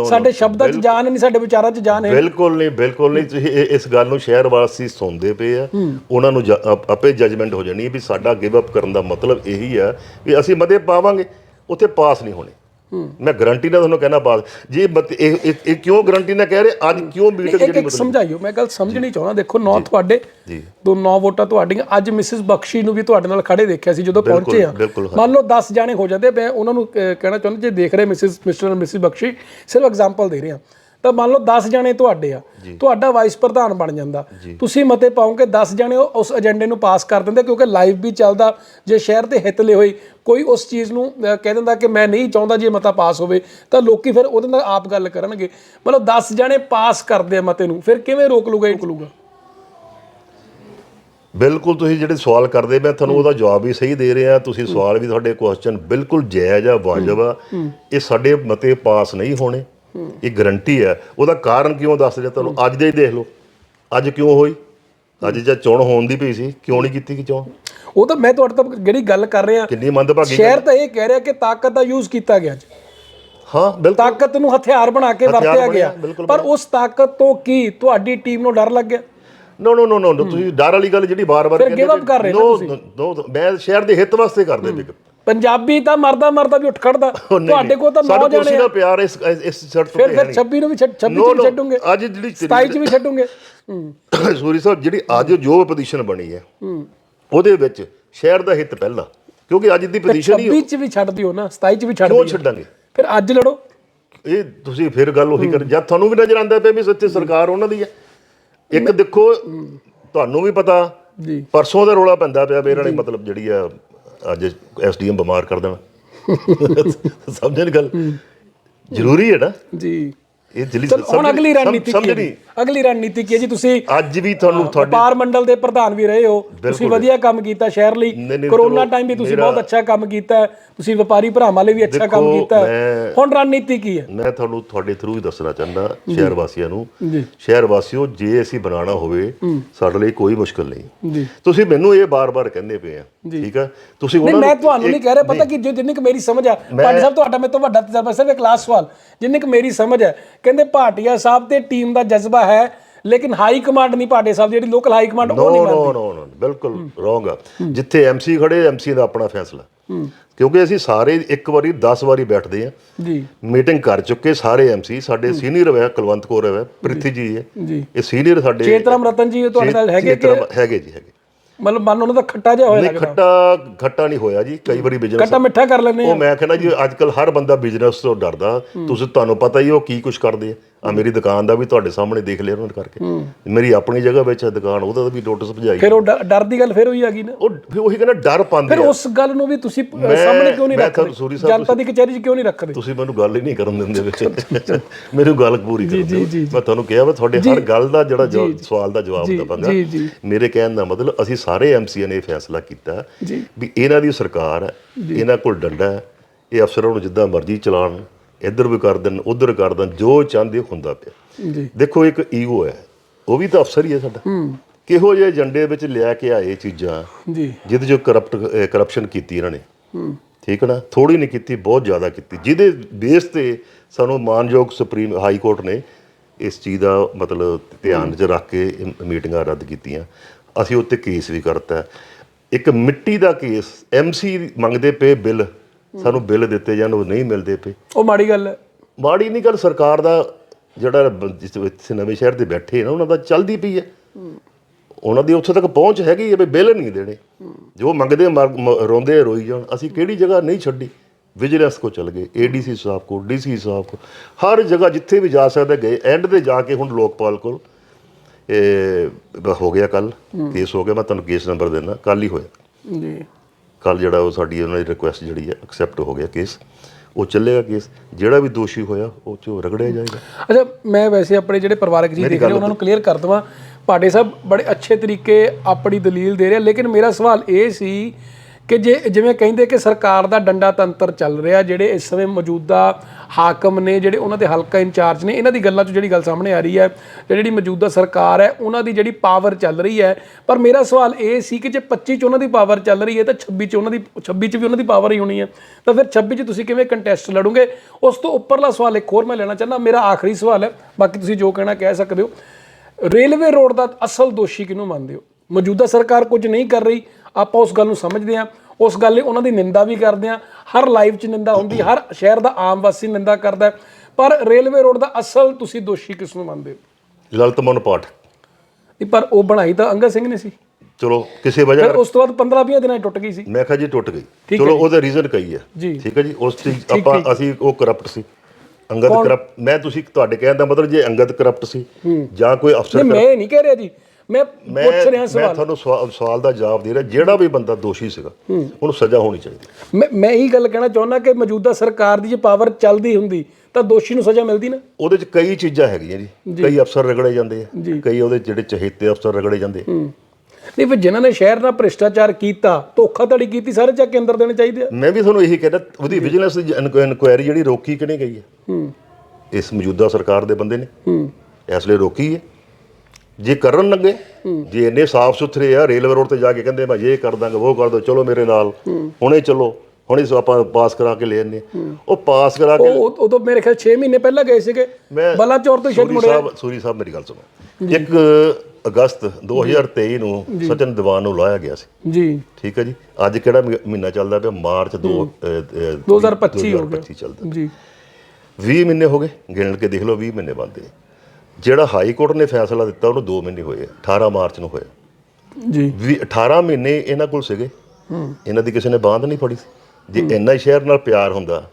ਸਾਡੇ. ਸ਼ਬਦਾਂ 'ਚ ਜਾਨ ਨਹੀਂ ਸਾਡੇ ਵਿਚਾਰਾਂ 'ਚ ਜਾਨ ਹੈ ਬਿਲਕੁਲ ਨਹੀਂ ਬਿਲਕੁਲ ਨਹੀਂ। ਤੁਸੀਂ ਇਸ ਗੱਲ ਨੂੰ ਸ਼ਹਿਰ ਵਾਸੀ ਸੁਣਦੇ ਪਏ ਆ। ਉਹਨਾਂ ਨੂੰ ਆਪ- ਜਜਮੈਂਟ ਹੋ ਜਾਣੀ ਵੀ ਸਾਡਾ ਗਿਵ ਅਪ ਕਰਨ ਦਾ ਮਤਲਬ ਇਹੀ ਆ ਵੀ ਅਸੀਂ ਮਤੇ ਪਾਵਾਂਗੇ। ਉੱਥੇ ਪਾਸ ਨਹੀਂ ਹੋਣੇ। ਮੈਂ ਗਰੰਟੀ ਨਾਲ ਤੁਹਾਨੂੰ ਕਹਿਣਾ ਪਾਸ ਜੀ ਇਹ ਕਿਉਂ ਗਰੰਟੀ ਨਾਲ ਕਹਿ ਰਹੇ? ਅੱਜ ਕਿਉਂ ਮੀਟਿੰਗ ਜਿਹੜੀ ਇੱਕ ਸਮਝਾਈਓ ਮੈਂ ਗੱਲ ਸਮਝਣੀ ਚਾਹੁੰਦਾ। ਦੇਖੋ ਨੌ ਤੁਹਾਡੇ ਜੀ। ਦੋ ਨੌ ਵੋਟਾਂ ਤੁਹਾਡੀਆਂ। ਅੱਜ ਮਿਸਿਸ ਬਖਸ਼ੀ ਨੂੰ ਵੀ ਤੁਹਾਡੇ ਨਾਲ ਖੜੇ ਦੇਖਿਆ ਸੀ ਜਦੋਂ ਪਹੁੰਚੇ ਆ ਮੰਨ ਲਓ 10 ਜਾਣੇ ਹੋ ਜਾਂਦੇ ਮੈਂ ਉਹਨਾਂ ਨੂੰ ਕਹਿਣਾ ਚਾਹੁੰਦਾ ਜੇ ਦੇਖ ਰਹੇ ਮਿਸਿਸ ਮਿਸਟਰ ਮਿਸਿਸ ਬਖਸ਼ੀ ਸਿਰਫ ਐਗਜ਼ਾਮਪਲ ਦੇ ਰਹੇ। ਆ ਤਾਂ ਮੰਨ ਲਓ 10 ਜਾਣੇ ਤੁਹਾਡੇ ਆ ਤੁਹਾਡਾ ਵਾਈਸ ਪ੍ਰਧਾਨ ਬਣ ਜਾਂਦਾ। ਤੁਸੀਂ ਮਤੇ ਪਾਉਂਗੇ 10 ਜਾਣੇ ਉਸ ਏਜੰਡੇ ਨੂੰ ਪਾਸ ਕਰ ਦਿੰਦੇ ਕਿਉਂਕਿ ਲਾਈਵ ਵੀ ਚੱਲਦਾ ਜੇ ਸ਼ਹਿਰ ਦੇ ਹਿੱਤ ਲਈ ਹੋਈ ਕੋਈ ਉਸ ਚੀਜ਼ ਨੂੰ ਕਹਿ ਦਿੰਦਾ ਕਿ ਮੈਂ ਨਹੀਂ ਚਾਹੁੰਦਾ ਜੇ ਮਤਾ ਪਾਸ ਹੋਵੇ ਤਾਂ ਲੋਕੀ ਫਿਰ ਉਹਦੇ ਨਾਲ ਆਪ ਗੱਲ ਕਰਨਗੇ। ਮਤਲਬ 10 ਜਾਣੇ ਪਾਸ ਕਰਦੇ ਆ ਮਤੇ ਨੂੰ ਫਿਰ ਕਿਵੇਂ ਰੋਕ ਲੂਗਾ ਰੋਕ ਲੂਗਾ। ਬਿਲਕੁਲ ਤੁਸੀਂ ਜਿਹੜੇ ਸਵਾਲ ਕਰਦੇ ਮੈਂ ਤੁਹਾਨੂੰ ਉਹਦਾ ਜਵਾਬ ਵੀ ਸਹੀ ਦੇ ਰਿਹਾ ਤੁਸੀਂ ਸਵਾਲ ਵੀ ਤੁਹਾਡੇ ਕੁਐਸਚਨ ਬਿਲਕੁਲ ਜਾਇਜ਼ ਆ ਵਾਜਬ ਆ। ਇਹ ਸਾਡੇ ਮਤੇ ਪਾਸ ਨਹੀਂ ਹੋਣੇ। ਇਹ ਗਰੰਟੀ ਹੈ। ਉਹਦਾ ਕਾਰਨ ਕਿਉਂ ਦੱਸ ਰਿਹਾ ਤੁਹਾਨੂੰ? ਅੱਜ ਦੇ ਹੀ ਦੇਖ ਲਓ। ਅੱਜ ਕਿਉਂ ਹੋਈ? ਅੱਜ ਜੇ ਚੋਣ ਹੋਣ ਦੀ ਪਈ ਸੀ। ਕਿਉਂ ਨਹੀਂ ਕੀਤੀ ਕਿ ਚੋਣ? ਉਹ ਤਾਂ ਮੈਂ ਤੁਹਾਡੇ ਤੋਂ ਜਿਹੜੀ ਗੱਲ ਕਰ ਰਿਹਾ ਕਿੰਨੀ ਮੰਦਭਾਗੀ ਸ਼ਹਿਰ ਤਾਂ ਇਹ ਕਹਿ ਰਿਹਾ ਕਿ ਤਾਕਤ ਦਾ ਯੂਜ਼ ਕੀਤਾ ਗਿਆ ਹਾਂ ਬਿਲਕੁਲ। ਤਾਕਤ ਨੂੰ ਹਥਿਆਰ ਬਣਾ ਕੇ ਵਰਤਿਆ ਗਿਆ। ਪਰ ਉਸ ਤਾਕਤ ਤੋਂ ਕੀ ਤੁਹਾਡੀ ਟੀਮ ਨੂੰ ਡਰ ਲੱਗ ਗਿਆ ਨੋ ਨੋ ਨੋ ਨੋ ਤੁਸੀਂ ਡਰ ਵਾਲੀ ਗੱਲ ਜਿਹੜੀ ਬਾਰ-ਬਾਰ ਕਰ ਰਹੇ ਨਾ no, ਮੈਂ ਸ਼ਹਿਰ ਦੇ ਹਿੱਤ ਵਾਸਤੇ ਕਰਦੇ ਬਿਕ ਪੰਜਾਬੀ ਤਾਂ ਮਰਦਾ ਮਰਦਾ ਵੀ ਉੱਠ ਖੜਦਾ। ਤੁਹਾਡੇ ਕੋਲ ਤਾਂ ਨੌ ਜਾਣੇ ਦਾ। ਪਿਆਰ ਇਸ ਇਸ- ਇਸ ਸ਼ਰਤ ਫਿਰ ਤੇ ਫਿਰ 26 ਨੂੰ ਵੀ ਛੱਡ- 26 No, ਚ ਵੀ no, ਛੱਡੂਗੇ। ਅੱਜ ਜਿਹੜੀ 27 ਚ ਵੀ ਛੱਡੂਗੇ। ਹੂੰ। ਸੂਰੀ ਸਾਹਿਬ ਜਿਹੜੀ ਅੱਜ ਜੋ ਪੋਜੀਸ਼ਨ ਬਣੀ ਹੈ ਉਹਦੇ ਵਿੱਚ ਸ਼ਹਿਰ ਦਾ ਹਿੱਤ ਪਹਿਲਾਂ। ਕਿਉਂਕਿ ਅੱਜ ਦੀ ਪੋਜੀਸ਼ਨ ਹੀ 26 ਚ ਵੀ ਛੱਡ ਦਿਓ ਨਾ 27 ਚ ਵੀ ਛੱਡ ਕਿਉਂ ਦਿਓ। ਛੱਡਾਂਗੇ? ਫਿਰ ਅੱਜ ਲੜੋ। ਇਹ ਤੁਸੀਂ ਫਿਰ ਗੱਲ ਉਹੀ ਕਰ ਜਦ ਤੁਹਾਨੂੰ ਵੀ ਨਜ਼ਰ ਆਉਂਦਾ ਪਿਆ ਵੀ ਸੱਚੇ ਸਰਕਾਰ ਉਹਨਾਂ ਦੀ ਹੈ। ਇੱਕ ਦੇਖੋ ਤੁਹਾਨੂੰ ਵੀ ਪਤਾ ਜੀ। ਪਰਸੋਂ ਦਾ ਰੋਲਾ ਪੈਂਦਾ ਪਿਆ ਇਹਨਾਂ ਨੇ ਮਤਲਬ ਜਿਹੜੀ ਆ ਅੱਜ ਐਸਡੀਐਮ ਬਿਮਾਰ ਕਰ ਦੇਣਾ। ਸਮਝਣ ਗੱਲ? ਜ਼ਰੂਰੀ ਹੈ ਨਾ? ਜੀ। ਇਹ ਚਲੋ ਹੁਣ ਅਗਲੀ ਰਣਨੀਤੀ ਕੀ ਹੈ? ਅਗਲੀ ਰਣਨੀਤੀ ਕੀ ਹੈ ਜੀ? ਤੁਸੀਂ ਅੱਜ ਵੀ ਤੁਹਾਨੂੰ ਤੁਹਾਡੇ ਵਪਾਰ ਮੰਡਲ ਦੇ ਪ੍ਰਧਾਨ ਵੀ ਰਹੇ ਹੋ। ਤੁਸੀਂ ਵਧੀਆ ਕੰਮ ਕੀਤਾ ਸ਼ਹਿਰ ਲਈ। ਕਰੋਨਾ ਟਾਈਮ ਵੀ ਤੁਸੀਂ ਬਹੁਤ ਅੱਛਾ ਕੰਮ ਕੀਤਾ। ਤੁਸੀਂ ਵਪਾਰੀ ਭਰਾਵਾਂ ਲਈ ਵੀ ਅੱਛਾ ਕੰਮ ਕੀਤਾ ਹੁਣ ਰਣਨੀਤੀ ਕੀ ਹੈ? ਮੈਂ ਤੁਹਾਨੂੰ ਤੁਹਾਡੇ ਥਰੂ ਹੀ ਦੱਸਣਾ ਚਾਹੁੰਦਾ ਸ਼ਹਿਰ ਵਾਸੀਆਂ ਨੂੰ। ਜੀ। ਸ਼ਹਿਰ ਵਾਸੀਓ ਜੇ ਅਸੀਂ ਬਣਾਉਣਾ ਹੋਵੇ ਸਾਡੇ ਲਈ ਕੋਈ ਮੁਸ਼ਕਲ ਨਹੀਂ। ਜੀ। ਤੁਸੀਂ ਮੈਨੂੰ ਇਹ ਬਾਰ-ਬਾਰ ਕਹਿੰਦੇ ਪਏ ਆ ਠੀਕ ਆ? ਤੁਸੀਂ ਉਹਨਾਂ ਮੈਂ ਤੁਹਾਨੂੰ ਨਹੀਂ ਕਹਿ ਰਿਹਾ ਪਤਾ ਕਿ ਜੋ ਜਿੰਨੀ ਕੁ ਮੇਰੀ ਸਮਝ ਆ ਭਾਟੀ ਸਾਹਿਬ ਤੁਹਾਡਾ ਮੇਰੇ ਤੋਂ ਵੱਡਾ ਤਜਰਬਾ ਸਿਰਫ ਇੱਕ ਲਾਸਟ ਸਵਾਲ। ਜਿੰਨੀ ਕੁ ਮੇਰੀ ਸਮਝ ਹੈ ਕਹਿੰਦੇ ਭਾਟੀਆ ਸਾਹਿਬ ਤੇ ਟੀਮ ਦਾ ਜਜ਼ਬਾ ਹੈ ਲੇਕਿਨ ਹਾਈ ਕਮਾਂਡ ਨਹੀਂ ਭਾਟੇ ਸਾਹਿਬ ਜਿਹੜੀ ਲੋਕਲ ਹਾਈ ਕਮਾਂਡ ਉਹ ਨਹੀਂ ਨੋ ਨੋ ਨੋ ਬਿਲਕੁਲ ਰੋਂਗ ਜਿੱਥੇ ਐਮਸੀ ਖੜੇ ਐਮਸੀ ਦਾ ਆਪਣਾ ਫੈਸਲਾ। ਕਿਉਂਕਿ ਅਸੀਂ ਸਾਰੇ ਇੱਕ ਵਾਰੀ 10 ਵਾਰੀ ਬੈਠਦੇ ਆ ਜੀ। ਮੀਟਿੰਗ ਕਰ ਚੁੱਕੇ ਸਾਰੇ ਐਮਸੀ ਸਾਡੇ ਸੀਨੀਅਰ ਹੈ ਕੁਲਵੰਤ ਕੌਰ ਹੈ ਪ੍ਰਿਥੀ ਜੀ ਹੈ। ਜੀ। ਇਹ ਸੀਨੀਅਰ ਸਾਡੇ ਚੇਤਰਾਮ ਰਤਨ ਜੀ ਤੁਹਾਡੇ ਨਾਲ ਹੈਗੇ ਕਿ ਹੈਗੇ ਜੀ ਹੈਗੇ। ਮਤਲਬ ਮਨ ਉਹਨਾਂ ਦਾ ਖੱਟਾ ਜਿਹਾ ਹੋਇਆ ਨਹੀਂ ਲੱਗਦਾ? ਖੱਟਾ ਖੱਟਾ ਨਹੀਂ ਹੋਇਆ ਜੀ ਕਈ ਵਾਰੀ ਬਿਜ਼ਨਸ ਖੱਟਾ ਮਿੱਠਾ ਕਰ ਲੈਂਦੇ ਆ। ਉਹ ਮੈਂ ਕਹਿੰਦਾ ਜੀ ਅੱਜ ਕੱਲ ਹਰ ਬੰਦਾ ਬਿਜ਼ਨਸ ਤੋਂ ਡਰਦਾ। ਤੁਸੀਂ ਤੁਹਾਨੂੰ ਪਤਾ ਹੀ ਉਹ ਕੀ ਕੁਝ ਕਰਦੇ ਆ। ਆ ਮੇਰੀ ਦੁਕਾਨ ਦਾ ਵੀ ਤੁਹਾਡੇ ਸਾਹਮਣੇ ਦੇਖ ਲਿਆ ਉਹਨਾਂ ਕਰਕੇ। ਮੇਰੀ ਆਪਣੀ ਜਗ੍ਹਾ ਵਿੱਚ ਹੈ ਦੁਕਾਨ ਉਹਦਾ ਵੀ ਨੋਟਿਸ ਭਜਾਈ। ਫਿਰ ਉਹ ਡਰ ਦੀ ਗੱਲ ਫਿਰ ਉਹੀ ਆ ਗਈ ਨਾ। ਉਹ ਫਿਰ ਉਹੀ ਕਹਿੰਦਾ ਡਰ ਪਾਉਂਦੇ ਫਿਰ ਉਸ ਗੱਲ ਨੂੰ ਵੀ ਤੁਸੀਂ ਸਾਹਮਣੇ ਕਿਉਂ ਨਹੀਂ ਰੱਖਦੇ? ਜਨਤਾ ਦੀ ਕਚਹਿਰੀ 'ਚ ਕਿਉਂ ਨਹੀਂ ਰੱਖਦੇ? ਤੁਸੀਂ ਮੈਨੂੰ ਗੱਲ ਹੀ ਨਹੀਂ ਕਰਨ ਦਿੰਦੇ ਵਿੱਚ। ਮੈਨੂੰ ਗੱਲ ਪੂਰੀ ਕਰਨ ਦਿਓ। ਮੈਂ ਤੁਹਾਨੂੰ ਕਿਹਾ ਵਾ ਤੁਹਾਡੇ ਹਰ ਗੱਲ ਦਾ ਜਿਹੜਾ ਸਵਾਲ ਦਾ ਜਵਾਬ ਜੀ, ਜੀ। ਮੇਰੇ ਕਹਿਣ ਦਾ ਮਤਲਬ ਅਸੀਂ ਸਾਰੇ ਐਮਸੀਏ ਨੇ ਇਹ ਫੈਸਲਾ ਕੀਤਾ। ਵੀ ਇਹਨਾਂ ਦੀ ਸਰਕਾਰ ਹੈ ਇਹਨਾਂ ਕੋਲ ਡੰਡਾ ਹੈ। ਇਹ ਅਫਸਰਾਂ ਨੂੰ ਜਿੱਦਾਂ ਮਰਜ਼ੀ ਚਲਾਉਣ। ਇੱਧਰ ਵੀ ਕਰ ਦੇਣ ਉੱਧਰ ਕਰ ਦੇਣ ਜੋ ਚਾਹੁੰਦੇ ਹੁੰਦਾ ਪਿਆ। ਜੀ। ਦੇਖੋ ਇੱਕ ਈਗੋ ਹੈ। ਉਹ ਵੀ ਤਾਂ ਅਫਸਰ ਹੀ ਹੈ ਸਾਡਾ। ਕਿਹੋ ਜਿਹੇ ਏਜੰਡੇ ਵਿੱਚ ਲਿਆ ਕੇ ਆਏ ਚੀਜ਼ਾਂ ਜੀ। ਜਿਹਦੇ ਜੋ ਕਰਪਟ ਕਰਪਸ਼ਨ ਕੀਤੀ ਇਹਨਾਂ ਨੇ। ਠੀਕ ਹੈ ਨਾ? ਥੋੜੀ ਨਹੀਂ ਕੀਤੀ ਬਹੁਤ ਜ਼ਿਆਦਾ ਕੀਤੀ। ਜਿਹਦੇ ਬੇਸ ਤੇ ਸਾਨੂੰ ਮਾਨਯੋਗ ਸੁਪਰੀਮ ਹਾਈ ਕੋਰਟ ਨੇ ਇਸ ਚੀਜ਼ ਦਾ ਮਤਲਬ ਧਿਆਨ 'ਚ ਰੱਖ ਕੇ ਮੀਟਿੰਗਾਂ ਰੱਦ ਕੀਤੀਆਂ। ਅਸੀਂ ਉੱਤੇ ਕੇਸ ਵੀ ਕਰਤਾ। ਇੱਕ ਮਿੱਟੀ ਦਾ ਕੇਸ ਐਮਸੀ ਮੰਗਦੇ ਪਏ ਬਿੱਲ। ਸਾਨੂੰ ਬਿੱਲ ਦਿੱਤੇ ਜਾਣ ਉਹ ਨਹੀਂ ਮਿਲਦੇ ਪਏ। ਉਹ ਮਾੜੀ ਗੱਲ ਹੈ। ਮਾੜੀ ਨਹੀਂ ਗੱਲ ਸਰਕਾਰ ਦਾ ਜਿਹੜਾ ਜਿਸ ਇੱਥੇ ਨਵੇਂ ਸ਼ਹਿਰ ਦੇ ਬੈਠੇ ਨਾ ਉਹਨਾਂ ਦਾ ਚੱਲਦੀ ਪਈ ਹੈ। ਉਹਨਾਂ ਦੀ ਉੱਥੇ ਤੱਕ ਪਹੁੰਚ ਹੈਗੀ ਹੈ ਵੀ ਬਿੱਲ ਨਹੀਂ ਦੇਣੇ। ਜੋ ਮੰਗਦੇ ਰੋਂਦੇ ਰੋਈ ਜਾਣ। ਅਸੀਂ ਕਿਹੜੀ ਜਗ੍ਹਾ ਨਹੀਂ ਛੱਡੀ? ਵਿਜੀਲੈਂਸ ਕੋ ਚਲ ਗਏ ਏਡੀਸੀ ਸਾਹਿਬ ਕੋ ਡੀਸੀ ਸਾਹਿਬ ਕੋ ਹਰ ਜਗ੍ਹਾ ਜਿੱਥੇ ਵੀ ਜਾ ਸਕਦੇ ਗਏ ਐਂਡ ਤੇ ਜਾ ਕੇ ਹੁਣ ਲੋਕਪਾਲ ਕੋਲ। ਇਹ ਹੋ ਗਿਆ ਕੱਲ ਕੇਸ ਹੋ ਗਿਆ ਮੈਂ ਤੁਹਾਨੂੰ ਕੇਸ ਨੰਬਰ ਦੇਣਾ ਕੱਲ ਹੀ ਹੋਇਆ। ਜੀ। ਕੱਲ ਜਿਹੜਾ ਉਹ ਸਾਡੀ ਉਹਨਾਂ ਦੀ ਰਿਕੁਐਸਟ ਜਿਹੜੀ ਹੈ ਐਕਸੈਪਟ ਹੋ ਗਿਆ ਕੇਸ ਉਹ ਚੱਲੇਗਾ ਕੇਸ ਜਿਹੜਾ ਵੀ ਦੋਸ਼ੀ ਹੋਇਆ ਉਹ ਚੋਂ ਰਗੜਿਆ ਜਾਏਗਾ। ਅੱਛਾ ਮੈਂ ਵੈਸੇ ਆਪਣੇ ਜਿਹੜੇ ਪਰਿਵਾਰਕ ਜੀ ਦੇਖ ਰਹੇ ਉਹਨਾਂ ਨੂੰ ਕਲੀਅਰ ਕਰ ਦਵਾਂ। ਪਾਟੇ ਸਾਹਿਬ ਬੜੇ ਅੱਛੇ ਤਰੀਕੇ ਆਪਣੀ ਦਲੀਲ ਦੇ ਰਹੇ ਲੇਕਿਨ ਮੇਰਾ ਸਵਾਲ ਇਹ ਸੀ ਕਿ ਜੇ ਜਿਵੇਂ ਕਹਿੰਦੇ ਕਿ ਸਰਕਾਰ ਦਾ ਡੰਡਾ ਤੰਤਰ ਚੱਲ ਰਿਹਾ, ਜਿਹੜੇ ਇਸ ਸਮੇਂ ਮੌਜੂਦਾ ਹਾਕਮ ਨੇ, ਜਿਹੜੇ ਉਹਨਾਂ ਦੇ ਹਲਕਾ ਇੰਚਾਰਜ ਨੇ, ਇਹਨਾਂ ਦੀ ਗੱਲਾਂ 'ਚ ਜਿਹੜੀ ਗੱਲ ਸਾਹਮਣੇ ਆ ਰਹੀ ਹੈ ਜਿਹੜੀ ਮੌਜੂਦਾ ਸਰਕਾਰ ਹੈ, ਉਹਨਾਂ ਦੀ ਜਿਹੜੀ ਪਾਵਰ ਚੱਲ ਰਹੀ ਹੈ। ਪਰ ਮੇਰਾ ਸਵਾਲ ਇਹ ਸੀ ਕਿ ਜੇ 25 'ਚ ਉਹਨਾਂ ਦੀ ਪਾਵਰ ਚੱਲ ਰਹੀ ਹੈ, ਤਾਂ 26 'ਚ ਉਹਨਾਂ ਦੀ 26 'ਚ ਵੀ ਉਹਨਾਂ ਦੀ ਪਾਵਰ ਹੀ ਹੋਣੀ ਹੈ। ਤਾਂ ਫਿਰ 26 'ਚ ਤੁਸੀਂ ਕਿਵੇਂ ਕੰਟੈਸਟ ਲੜੋਗੇ? ਉਸ ਤੋਂ ਉੱਪਰਲਾ ਸਵਾਲ ਇੱਕ ਹੋਰ ਮੈਂ ਲੈਣਾ ਚਾਹੁੰਦਾ, ਮੇਰਾ ਆਖਰੀ ਸਵਾਲ ਹੈ, ਬਾਕੀ ਤੁਸੀਂ ਜੋ ਕਹਿਣਾ ਕਹਿ ਸਕਦੇ ਹੋ। ਰੇਲਵੇ ਰੋਡ ਦਾ ਅਸਲ ਦੋਸ਼ੀ ਕਿਹਨੂੰ ਮੰਨਦੇ ਹੋ? ਮੌਜੂਦਾ ਸਰਕਾਰ ਕੁਝ ਨਹੀਂ ਕਰ ਰਹੀ ਆਪਾਂ ਉਸ ਗੱਲ ਨੂੰ ਸਮਝਦੇ ਹਾਂ ਉਸ ਗੱਲ ਲਈ ਉਹਨਾਂ ਦੀ ਨਿੰਦਾ ਵੀ ਕਰਦੇ ਹਾਂ। ਹਰ ਲਾਈਵ 'ਚ ਨਿੰਦਾ ਹੁੰਦੀ ਹਰ ਸ਼ਹਿਰ ਦਾ ਆਮ ਵਾਸੀ ਨਿੰਦਾ ਕਰਦਾ। ਪਰ ਰੇਲਵੇ ਰੋਡ ਦਾ ਅਸਲ ਤੁਸੀਂ ਦੋਸ਼ੀ ਕਿਸ ਨੂੰ ਮੰਨਦੇ ਹੋ? ਲਲਿਤ ਮਨ ਪਾਠ। ਪਰ ਉਹ ਬਣਾਈ ਤਾਂ ਅੰਗਦ ਸਿੰਘ ਨੇ ਸੀ। ਚਲੋ ਕਿਸੇ ਵਜ੍ਹਾ ਫਿਰ ਉਸ ਤੋਂ ਬਾਅਦ 15-20 ਦਿਨਾਂ ਟੁੱਟ ਗਈ ਸੀ। ਮੈਂ ਕਿਹਾ ਜੀ ਟੁੱਟ ਗਈ। ਚਲੋ ਉਹਦਾ ਰੀਜ਼ਨ ਕਈ ਹੈ। ਠੀਕ ਹੈ ਜੀ ਉਸ ਚੀਜ਼ ਆਪਾਂ ਅਸੀਂ ਉਹ ਕਰਪਟ ਸੀ। ਅੰਗਦ ਕਰਪਟ ਮੈਂ ਤੁਸੀਂ ਤੁਹਾਡੇ ਕਹਿਣ ਦਾ ਮਤਲਬ ਜੇ ਅੰਗਦ ਕਰਪਟ ਸੀ ਜਾਂ ਕੋਈ ਅਫਸਰ ਨਹੀਂ ਮੈਂ ਨਹੀਂ ਕਹਿ ਰਿਹਾ ਜੀ। ਮੈਂ ਮੈਂ ਪੁੱਛ ਰਿਹਾ ਮੈਂ ਸਵਾਲ। ਤੁਹਾਨੂੰ ਸਵਾ- ਸਵਾਲ ਦਾ ਜਵਾਬ ਦੇ ਰਿਹਾ ਜਿਹੜਾ ਵੀ ਬੰਦਾ ਦੋਸ਼ੀ ਸੀਗਾ ਉਹਨੂੰ ਸਜ਼ਾ ਹੋਣੀ ਚਾਹੀਦੀ। ਮੈਂ ਮੈਂ ਇਹੀ ਗੱਲ ਕਹਿਣਾ ਚਾਹੁੰਦਾ ਕਿ ਮੌਜੂਦਾ ਸਰਕਾਰ ਦੀ ਜੇ ਪਾਵਰ ਚੱਲਦੀ ਹੁੰਦੀ ਤਾਂ ਦੋਸ਼ੀ ਨੂੰ ਸਜ਼ਾ ਮਿਲਦੀ ਨਾ। ਉਹਦੇ 'ਚ ਕਈ ਚੀਜ਼ਾਂ ਹੈਗੀਆਂ ਜੀ। ਕਈ ਅਫਸਰ ਰਗੜੇ ਜਾਂਦੇ ਆ। ਕਈ ਉਹਦੇ ਜਿਹੜੇ ਚਹੇਤੇ ਅਫਸਰ ਰਗੜੇ ਜਾਂਦੇ। ਨਹੀਂ ਫਿਰ ਜਿਨ੍ਹਾਂ ਨੇ ਸ਼ਹਿਰ ਨਾਲ ਭ੍ਰਿਸ਼ਟਾਚਾਰ ਕੀਤਾ ਧੋਖਾਧੜੀ ਕੀਤੀ ਸਾਰੇ ਚੱਕ ਅੰਦਰ ਦੇਣੇ ਚਾਹੀਦੇ ਆ। ਮੈਂ ਵੀ ਤੁਹਾਨੂੰ ਇਹੀ ਕਹਿੰਦਾ ਉਹਦੀ ਵਿਜੀਲੈਂਸ ਦੀ ਇਨਕੁਆਇਰੀ ਜਿਹੜੀ ਰੋਕੀ ਕਿਨੇ ਗਈ ਹੈ? ਹੂੰ। ਇਸ ਮੌਜੂਦਾ ਸਰਕਾਰ ਦੇ ਬੰਦੇ ਨੇ। ਹੂੰ। ਇਸ ਲਈ ਰੋਕੀ ਹੈ। ਜੇ ਕਰਨ ਲੱਗੇ ਜੇ ਇੰਨੇ ਸਾਫ਼ ਸੁਥਰੇ ਆ ਰੇਲਵੇ ਰੋਡ ਤੇ ਜਾ ਕੇ ਕਹਿੰਦੇ ਮੈਂ ਇਹ ਕਰ ਦਾਂਗਾ ਉਹ ਕਰ ਦੋ ਚਲੋ ਮੇਰੇ ਨਾਲ ਹੁਣੇ ਚਲੋ ਹੁਣੇ ਸੋ ਆਪਾਂ ਪਾਸ ਕਰਾ ਕੇ ਲੈ ਆਨੇ ਉਹ ਪਾਸ ਕਰਾ ਕੇ ਉਹ ਉਦੋਂ ਮੇਰੇ ਖਿਆਲ 6 ਮਹੀਨੇ ਪਹਿਲਾਂ ਗਏ ਸੀਗੇ। ਬਲਾਚੌਰ ਤੋਂ ਸ਼ਾਇਦ ਸੂਰੀ ਮੁੜੇ ਸਾਹਿਬ ਸੂਰੀ ਸਾਹਿਬ ਮੇਰੀ ਗੱਲ ਸੁਣੋ। 1 ਅਗਸਤ 2023 ਨੂੰ ਸਚਨ ਦੀਵਾਨ ਨੂੰ ਲਾਇਆ ਗਿਆ ਸੀ। ਜੀ। ਠੀਕ ਹੈ ਜੀ? ਅੱਜ ਕਿਹੜਾ ਮਹੀ- ਮਹੀਨਾ ਚੱਲਦਾ ਪਿਆ? ਮਾਰਚ 2 2025 ਹੋ ਗਿਆ ਚੱਲਦਾ। ਜੀ। 20 ਮਹੀਨੇ ਹੋ ਗਏ ਗਿਣ ਕੇ ਦੇਖ ਲਓ 20 ਮਹੀਨੇ ਬੰਦੇ ਜਿਹੜਾ ਹਾਈ ਕੋਰਟ ਨੇ ਫੈਸਲਾ ਦਿੱਤਾ ਉਹਨੂੰ 2 ਮਹੀਨੇ ਹੋਏ ਆ, 18 ਮਾਰਚ ਨੂੰ ਹੋਇਆ। ਜੀ। ਵੀ 18 ਮਹੀਨੇ ਇਹਨਾਂ ਕੋਲ ਸੀਗੇ। ਇਹਨਾਂ ਦੀ ਕਿਸੇ ਨੇ ਬਾਂਧ ਨਹੀਂ ਫੜੀ ਸੀ। ਜੇ ਇੰਨਾ ਹੀ ਸ਼ਹਿਰ ਨਾਲ ਪਿਆਰ ਹੁੰਦਾ